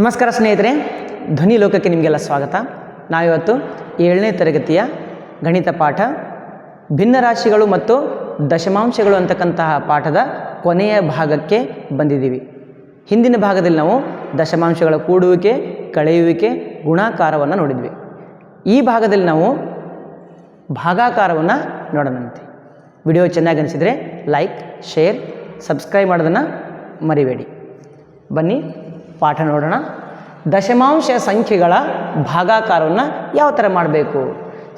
ನಮಸ್ಕಾರ ಸ್ನೇಹಿತರೆ, ಧ್ವನಿ ಲೋಕಕ್ಕೆ ನಿಮಗೆಲ್ಲ ಸ್ವಾಗತ. ನಾವಿವತ್ತು ಏಳನೇ ತರಗತಿಯ ಗಣಿತ ಪಾಠ ಭಿನ್ನರಾಶಿಗಳು ಮತ್ತು ದಶಮಾಂಶಗಳು ಅಂತಕ್ಕಂತಹ ಪಾಠದ ಕೊನೆಯ ಭಾಗಕ್ಕೆ ಬಂದಿದ್ದೀವಿ. ಹಿಂದಿನ ಭಾಗದಲ್ಲಿ ನಾವು ದಶಮಾಂಶಗಳ ಕೂಡುವಿಕೆ, ಕಳೆಯುವಿಕೆ, ಗುಣಾಕಾರವನ್ನು ನೋಡಿದ್ವಿ. ಈ ಭಾಗದಲ್ಲಿ ನಾವು ಭಾಗಾಕಾರವನ್ನು ನೋಡೋಣಂತೆ. ವಿಡಿಯೋ ಚೆನ್ನಾಗಿ ಅನಿಸಿದರೆ ಲೈಕ್, ಶೇರ್, ಸಬ್ಸ್ಕ್ರೈಬ್ ಮಾಡೋದನ್ನು ಮರಿಬೇಡಿ. ಬನ್ನಿ. ಪಾಠ ನೋಡೋಣ. ದಶಮಾಂಶ ಸಂಖ್ಯೆಗಳ ಭಾಗಾಕಾರವನ್ನು ಯಾವ ಥರ ಮಾಡಬೇಕು?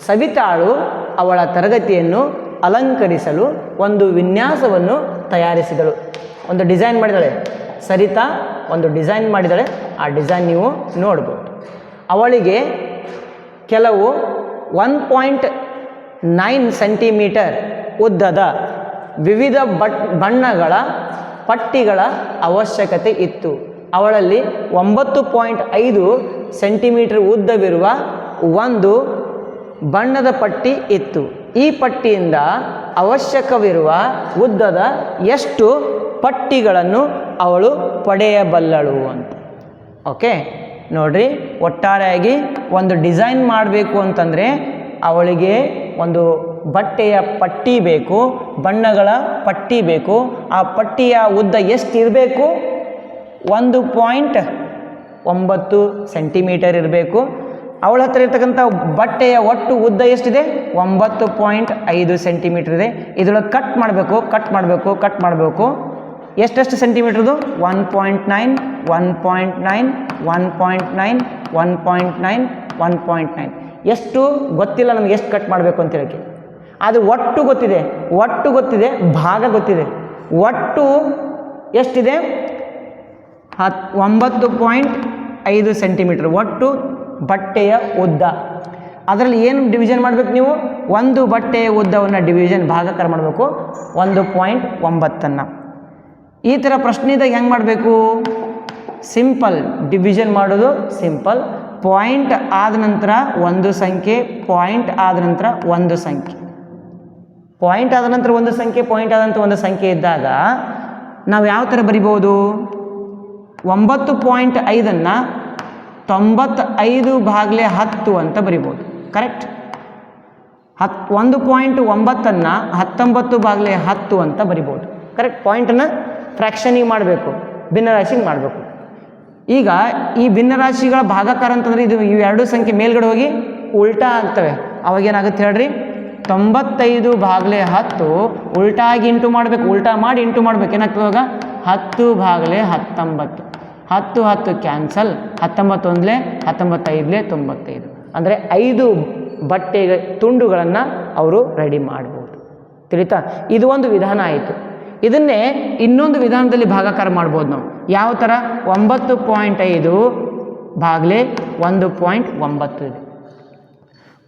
ಸವಿತಾಳು ಅವಳ ತರಗತಿಯನ್ನು ಅಲಂಕರಿಸಲು ಒಂದು ವಿನ್ಯಾಸವನ್ನು ತಯಾರಿಸಿದಳು. ಒಂದು ಡಿಸೈನ್ ಮಾಡಿದಾಳೆ. ಸರಿತಾ ಒಂದು ಡಿಸೈನ್ ಮಾಡಿದಾಳೆ. ಆ ಡಿಸೈನ್ ನೀವು ನೋಡ್ಬೋದು. ಅವಳಿಗೆ ಕೆಲವು ಒನ್ ಪಾಯಿಂಟ್ ನೈನ್ ಸೆಂಟಿಮೀಟರ್ ಉದ್ದದ ವಿವಿಧ ಬಣ್ಣಗಳ ಪಟ್ಟಿಗಳ ಅವಶ್ಯಕತೆ ಇತ್ತು. ಅವಳಲ್ಲಿ ಒಂಬತ್ತು ಪಾಯಿಂಟ್ ಐದು ಸೆಂಟಿಮೀಟರ್ ಉದ್ದವಿರುವ ಒಂದು ಬಣ್ಣದ ಪಟ್ಟಿ ಇತ್ತು. ಈ ಪಟ್ಟಿಯಿಂದ ಅವಶ್ಯಕವಿರುವ ಉದ್ದದ ಎಷ್ಟು ಪಟ್ಟಿಗಳನ್ನು ಅವಳು ಪಡೆಯಬಲ್ಲಳು ಅಂತ. ಓಕೆ? ನೋಡ್ರಿ, ಒಟ್ಟಾರೆಯಾಗಿ ಒಂದು ಡಿಸೈನ್ ಮಾಡಬೇಕು ಅಂತಂದರೆ ಅವಳಿಗೆ ಒಂದು ಬಟ್ಟೆಯ ಪಟ್ಟಿ ಬೇಕು, ಬಣ್ಣಗಳ ಪಟ್ಟಿ ಬೇಕು. ಆ ಪಟ್ಟಿಯ ಉದ್ದ ಎಷ್ಟು ಇರಬೇಕು? ಒಂದು ಪಾಯಿಂಟ್ ಒಂಬತ್ತು ಸೆಂಟಿಮೀಟರ್ ಇರಬೇಕು. ಅವಳ ಹತ್ರ ಇರ್ತಕ್ಕಂಥ ಬಟ್ಟೆಯ ಒಟ್ಟು ಉದ್ದ ಎಷ್ಟಿದೆ? ಒಂಬತ್ತು ಪಾಯಿಂಟ್ ಐದು ಸೆಂಟಿಮೀಟರ್ ಇದೆ. ಇದರೊಳಗೆ ಕಟ್ ಮಾಡಬೇಕು ಕಟ್ ಮಾಡಬೇಕು ಕಟ್ ಮಾಡಬೇಕು. ಎಷ್ಟೆಷ್ಟು ಸೆಂಟಿಮೀಟ್ರದು one point nine one point nine one point nine one point nine one point nine. ಎಷ್ಟು ಗೊತ್ತಿಲ್ಲ ನಮ್ಗೆ ಎಷ್ಟು ಕಟ್ ಮಾಡಬೇಕು ಅಂತ ಹೇಳಕ್ಕೆ. ಅದು ಒಟ್ಟು ಗೊತ್ತಿದೆ ಒಟ್ಟು ಗೊತ್ತಿದೆ, ಭಾಗ ಗೊತ್ತಿದೆ. ಒಟ್ಟು ಎಷ್ಟಿದೆ? ಹತ್, ಒಂಬತ್ತು ಪಾಯಿಂಟ್ ಐದು ಸೆಂಟಿಮೀಟರ್ ಒಟ್ಟು ಬಟ್ಟೆಯ ಉದ್ದ. ಅದರಲ್ಲಿ ಏನು ಡಿವಿಷನ್ ಮಾಡಬೇಕು ನೀವು? ಒಂದು ಬಟ್ಟೆಯ ಉದ್ದವನ್ನು ಡಿವಿಷನ್ ಭಾಗಕರ ಮಾಡಬೇಕು. ಒಂದು ಪಾಯಿಂಟ್ ಒಂಬತ್ತನ್ನು. ಈ ಥರ ಪ್ರಶ್ನೆದಾಗ ಹೆಂಗೆ ಮಾಡಬೇಕು? ಸಿಂಪಲ್ ಡಿವಿಷನ್ ಮಾಡೋದು ಸಿಂಪಲ್. ಪಾಯಿಂಟ್ ಆದ ನಂತರ ಒಂದು ಸಂಖ್ಯೆ, ಪಾಯಿಂಟ್ ಆದ ನಂತರ ಒಂದು ಸಂಖ್ಯೆ. ಪಾಯಿಂಟ್ ಆದ ನಂತರ ಒಂದು ಸಂಖ್ಯೆ, ಪಾಯಿಂಟ್ ಆದ ನಂತರ ಒಂದು ಸಂಖ್ಯೆ ಇದ್ದಾಗ ನಾವು ಯಾವ ಥರ ಬರಿಬೋದು ಒಂಬತ್ತು ಪಾಯಿಂಟ್ ಐದನ್ನು ತೊಂಬತ್ತೈದು ಭಾಗಲೆ ಹತ್ತು ಅಂತ ಬರಿಬೋದು. ಕರೆಕ್ಟ್ ಹತ್, ಒಂದು ಪಾಯಿಂಟ್ ಒಂಬತ್ತನ್ನು ಹತ್ತೊಂಬತ್ತು ಭಾಗಲೆ ಹತ್ತು ಅಂತ ಬರಿಬೋದು. ಕರೆಕ್ಟ್ ಪಾಯಿಂಟನ್ನು ಫ್ರ್ಯಾಕ್ಷನಿಗೆ ಮಾಡಬೇಕು. ಭಿನ್ನರಾಶಿಗೆ ಮಾಡಬೇಕು. ಈಗ ಈ ಭಿನ್ನರಾಶಿಗಳ ಭಾಗಾಕಾರ ಅಂತಂದರೆ ಇದು ಇವೆರಡು ಸಂಖ್ಯೆ ಮೇಲ್ಗಡೆ ಹೋಗಿ ಉಲ್ಟಾ ಆಗ್ತವೆ. ಅವಾಗ ಏನಾಗುತ್ತೆ ಹೇಳ್ರಿ? ತೊಂಬತ್ತೈದು ಭಾಗಲೆ ಹತ್ತು ಉಲ್ಟಾಗಿ ಇಂಟು ಮಾಡಬೇಕು. ಉಲ್ಟಾ ಮಾಡಿ ಇಂಟು ಮಾಡಬೇಕು. ಏನಾಗ್ತದೆ ಹತ್ತು ಭಾಗಲೆ ಹತ್ತೊಂಬತ್ತು. ಹತ್ತು ಹತ್ತು ಕ್ಯಾನ್ಸಲ್, ಹತ್ತೊಂಬತ್ತೊಂದಲೇ ಹತ್ತೊಂಬತ್ತೈದಲೆ ತೊಂಬತ್ತೈದು. ಅಂದರೆ ಐದು ಬಟ್ಟೆ ತುಂಡುಗಳನ್ನು ಅವರು ರೆಡಿ ಮಾಡ್ಬೋದು. ತಿಳಿತಾ? ಇದು ಒಂದು ವಿಧಾನ ಆಯಿತು. ಇದನ್ನೇ ಇನ್ನೊಂದು ವಿಧಾನದಲ್ಲಿ ಭಾಗಾಕಾರ ಮಾಡ್ಬೋದು ನಾವು. ಯಾವ ಥರ ಒಂಬತ್ತು ಪಾಯಿಂಟ್ ಐದು ಭಾಗಲೆ ಒಂದು ಪಾಯಿಂಟ್ ಒಂಬತ್ತು ಇದೆ.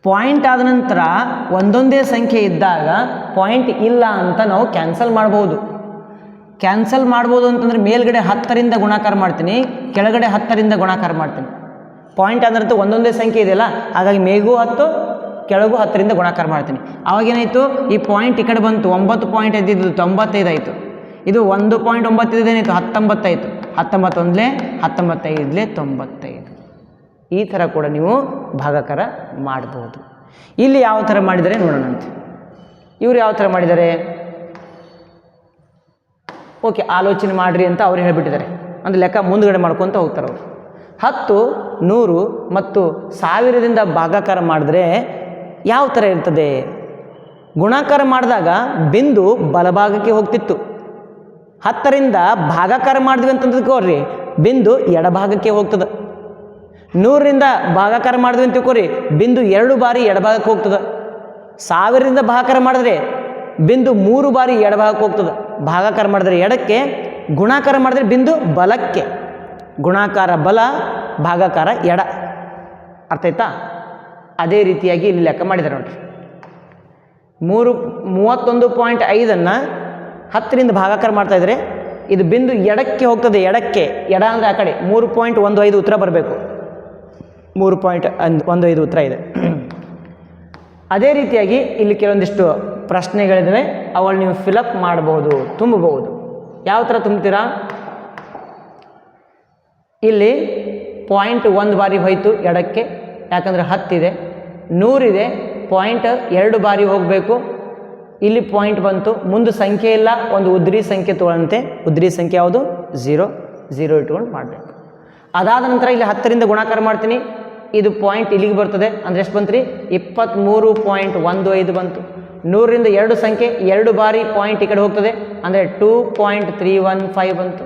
ಪಾಯಿಂಟ್ ಆದ ನಂತರ ಒಂದೊಂದೇ ಸಂಖ್ಯೆ ಇದ್ದಾಗ ಪಾಯಿಂಟ್ ಇಲ್ಲ ಅಂತ ನಾವು ಕ್ಯಾನ್ಸಲ್ ಮಾಡ್ಬೋದು. ಕ್ಯಾನ್ಸಲ್ ಮಾಡ್ಬೋದು ಅಂತಂದರೆ ಮೇಲ್ಗಡೆ ಹತ್ತರಿಂದ ಗುಣಾಕಾರ ಮಾಡ್ತೀನಿ, ಕೆಳಗಡೆ ಹತ್ತರಿಂದ ಗುಣಾಕಾರ ಮಾಡ್ತೀನಿ. ಪಾಯಿಂಟ್ ಅಂದ್ರೆ ಒಂದೊಂದೇ ಸಂಖ್ಯೆ ಇದೆಯಲ್ಲ, ಹಾಗಾಗಿ ಮೇಗೂ ಹತ್ತು, ಕೆಳಗೂ ಹತ್ತರಿಂದ ಗುಣಾಕಾರ ಮಾಡ್ತೀನಿ. ಅವಾಗೇನಾಯಿತು ಈ ಪಾಯಿಂಟ್ ಈ ಕಡೆ ಬಂತು, ಒಂಬತ್ತು ಪಾಯಿಂಟ್ ಇದ್ದಿದ್ದು ತೊಂಬತ್ತೈದಾಯಿತು ಇದು ಒಂದು ಪಾಯಿಂಟ್ ಒಂಬತ್ತೈದು ಏನಾಯಿತು? ಹತ್ತೊಂಬತ್ತಾಯಿತು ಹತ್ತೊಂಬತ್ತೊಂದಲೇ ಹತ್ತೊಂಬತ್ತೈದಲೇ ತೊಂಬತ್ತೈದು. ಈ ಥರ ಕೂಡ ನೀವು ಭಾಗಾಕಾರ ಮಾಡ್ಬೋದು. ಇಲ್ಲಿ ಯಾವ ಥರ ಮಾಡಿದರೆ ನೋಡೋಣಂತೆ. ಇವರು ಯಾವ ಥರ ಮಾಡಿದ್ದಾರೆ? ಓಕೆ, ಆಲೋಚನೆ ಮಾಡಿರಿ ಅಂತ ಅವ್ರು ಹೇಳಿಬಿಟ್ಟಿದ್ದಾರೆ. ಅಂದರೆ ಲೆಕ್ಕ ಮುಂದುಗಡೆ ಮಾಡ್ಕೊತ ಹೋಗ್ತಾರೆ ಅವರು. ಹತ್ತು, ನೂರು ಮತ್ತು ಸಾವಿರದಿಂದ ಭಾಗಾಕಾರ ಮಾಡಿದ್ರೆ ಯಾವ ಥರ ಇರ್ತದೆ? ಗುಣಾಕಾರ ಮಾಡಿದಾಗ ಬಿಂದು ಬಲಭಾಗಕ್ಕೆ ಹೋಗ್ತಿತ್ತು. ಹತ್ತರಿಂದ ಭಾಗಾಕಾರ ಮಾಡಿದ್ವಿ ಅಂತಂದ್ಕೋರಿ ಬಿಂದು ಎಡಭಾಗಕ್ಕೆ ಹೋಗ್ತದೆ. ನೂರರಿಂದ ಭಾಗಾಕಾರ ಮಾಡಿದ್ವಿ ಅಂತ ತಿಳ್ಕೊರಿ, ಬಿಂದು ಎರಡು ಬಾರಿ ಎಡಭಾಗಕ್ಕೆ ಹೋಗ್ತದೆ. ಸಾವಿರದಿಂದ ಭಾಗಾಕಾರ ಮಾಡಿದ್ರೆ ಬಿಂದು ಮೂರು ಬಾರಿ ಎಡಭಾಗಕ್ಕೆ ಹೋಗ್ತದೆ. ಭಾಗಾಕಾರ ಮಾಡಿದ್ರೆ ಎಡಕ್ಕೆ, ಗುಣಾಕಾರ ಮಾಡಿದ್ರೆ ಬಿಂದು ಬಲಕ್ಕೆ. ಗುಣಾಕಾರ ಬಲ, ಭಾಗಾಕಾರ ಎಡ. ಅರ್ಥ ಆಯ್ತಾ? ಅದೇ ರೀತಿಯಾಗಿ ಇಲ್ಲಿ ಲೆಕ್ಕ ಮಾಡಿದ್ದಾರೆ ನೋಡಿರಿ. ಮೂರು, ಮೂವತ್ತೊಂದು ಪಾಯಿಂಟ್ ಐದನ್ನು ಹತ್ತರಿಂದ ಭಾಗಾಕಾರ ಮಾಡ್ತಾಯಿದ್ರೆ ಇದು ಬಿಂದು ಎಡಕ್ಕೆ ಹೋಗ್ತದೆ, ಎಡಕ್ಕೆ. ಎಡ ಅಂದರೆ ಆ ಕಡೆ. ಮೂರು ಪಾಯಿಂಟ್ ಒಂದು ಐದು ಉತ್ತರ ಬರಬೇಕು. ಮೂರು ಪಾಯಿಂಟ್ ಒಂದು ಐದು ಉತ್ತರ ಇದೆ. ಅದೇ ರೀತಿಯಾಗಿ ಇಲ್ಲಿ ಕೆಲವೊಂದಿಷ್ಟು ಪ್ರಶ್ನೆಗಳಿದ್ದಾವೆ ಅವಳು ನೀವು ಫಿಲಪ್ ಮಾಡ್ಬೋದು, ತುಂಬಬಹುದು. ಯಾವ ಥರ ತುಂಬ್ತೀರಾ? ಇಲ್ಲಿ ಪಾಯಿಂಟ್ ಒಂದು ಬಾರಿ ಹೋಯಿತು ಎಡಕ್ಕೆ, ಯಾಕಂದರೆ ಹತ್ತಿದೆ ನೂರಿದೆ ಪಾಯಿಂಟ್ ಎರಡು ಬಾರಿ ಹೋಗಬೇಕು. ಇಲ್ಲಿ ಪಾಯಿಂಟ್ ಬಂತು, ಮುಂದೆ ಸಂಖ್ಯೆ ಇಲ್ಲ, ಒಂದು ಉದ್ರಿ ಸಂಖ್ಯೆ ತೊಗೊಳಂತೆ ಉದ್ರಿ ಸಂಖ್ಯೆ ಯಾವುದು? ಝೀರೋ ಝೀರೋ ಇಟ್ಕೊಂಡು ಮಾಡಬೇಕು. ಅದಾದ ನಂತರ ಇಲ್ಲಿ ಹತ್ತರಿಂದ ಗುಣಾಕಾರ ಮಾಡ್ತೀನಿ. ಇದು ಪಾಯಿಂಟ್ ಇಲ್ಲಿಗೆ ಬರ್ತದೆ. ಅಂದರೆ ಎಷ್ಟು ಬಂತು ರೀ ಇಪ್ಪತ್ತ್ಮೂರು ಪಾಯಿಂಟ್ ಒಂದು ಐದು ಬಂತು. ನೂರರಿಂದ ಎರಡು ಸಂಖ್ಯೆ ಎರಡು ಬಾರಿ ಪಾಯಿಂಟ್ ಈ ಕಡೆ ಹೋಗ್ತದೆ. ಅಂದರೆ two point three one five ಬಂತು.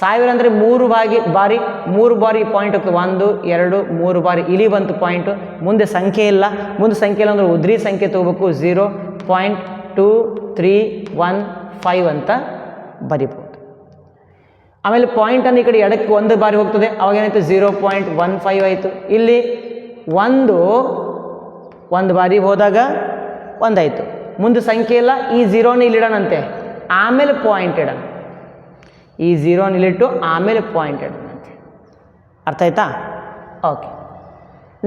ಸಾವಿರ ಅಂದರೆ ಮೂರು ಬಾಗಿ ಬಾರಿ ಮೂರು ಬಾರಿ ಪಾಯಿಂಟ್ ಹೋಗ್ತದೆ. ಒಂದು, ಎರಡು, ಮೂರು ಬಾರಿ. ಇಲ್ಲಿ ಬಂತು ಪಾಯಿಂಟು ಮುಂದೆ ಸಂಖ್ಯೆ ಇಲ್ಲ. ಮುಂದೆ ಸಂಖ್ಯೆ ಇಲ್ಲ ಅಂದರೆ ಉದ್ರಿ ಸಂಖ್ಯೆ ತೊಗೋಬೇಕು. Zero point two three one five ಅಂತ ಬರಿಬೋದು ಆಮೇಲೆ ಪಾಯಿಂಟನ್ನು ಈ ಕಡೆ ಎಡಕ್ಕೆ ಒಂದು ಬಾರಿ ಹೋಗ್ತದೆ. ಅವಾಗ ಏನಾಯಿತು? ಝೀರೋ ಪಾಯಿಂಟ್ ಒನ್ ಫೈವ್ ಆಯಿತು. ಇಲ್ಲಿ ಒಂದು ಒಂದು ಬಾರಿ ಹೋದಾಗ ಒಂದಾಯಿತು. ಮುಂದೆ ಸಂಖ್ಯೆ ಇಲ್ಲ, ಈ ಝೀರೋನ ಇಲ್ಲಿಡೋಣಂತೆ ಆಮೇಲೆ ಪಾಯಿಂಟ್ ಇಡೋಣ. ಈ ಝೀರೋನ ಇಲ್ಲಿಟ್ಟು ಆಮೇಲೆ ಪಾಯಿಂಟ್ ಇಡೋಣಂತೆ. ಅರ್ಥ ಆಯ್ತಾ? ಓಕೆ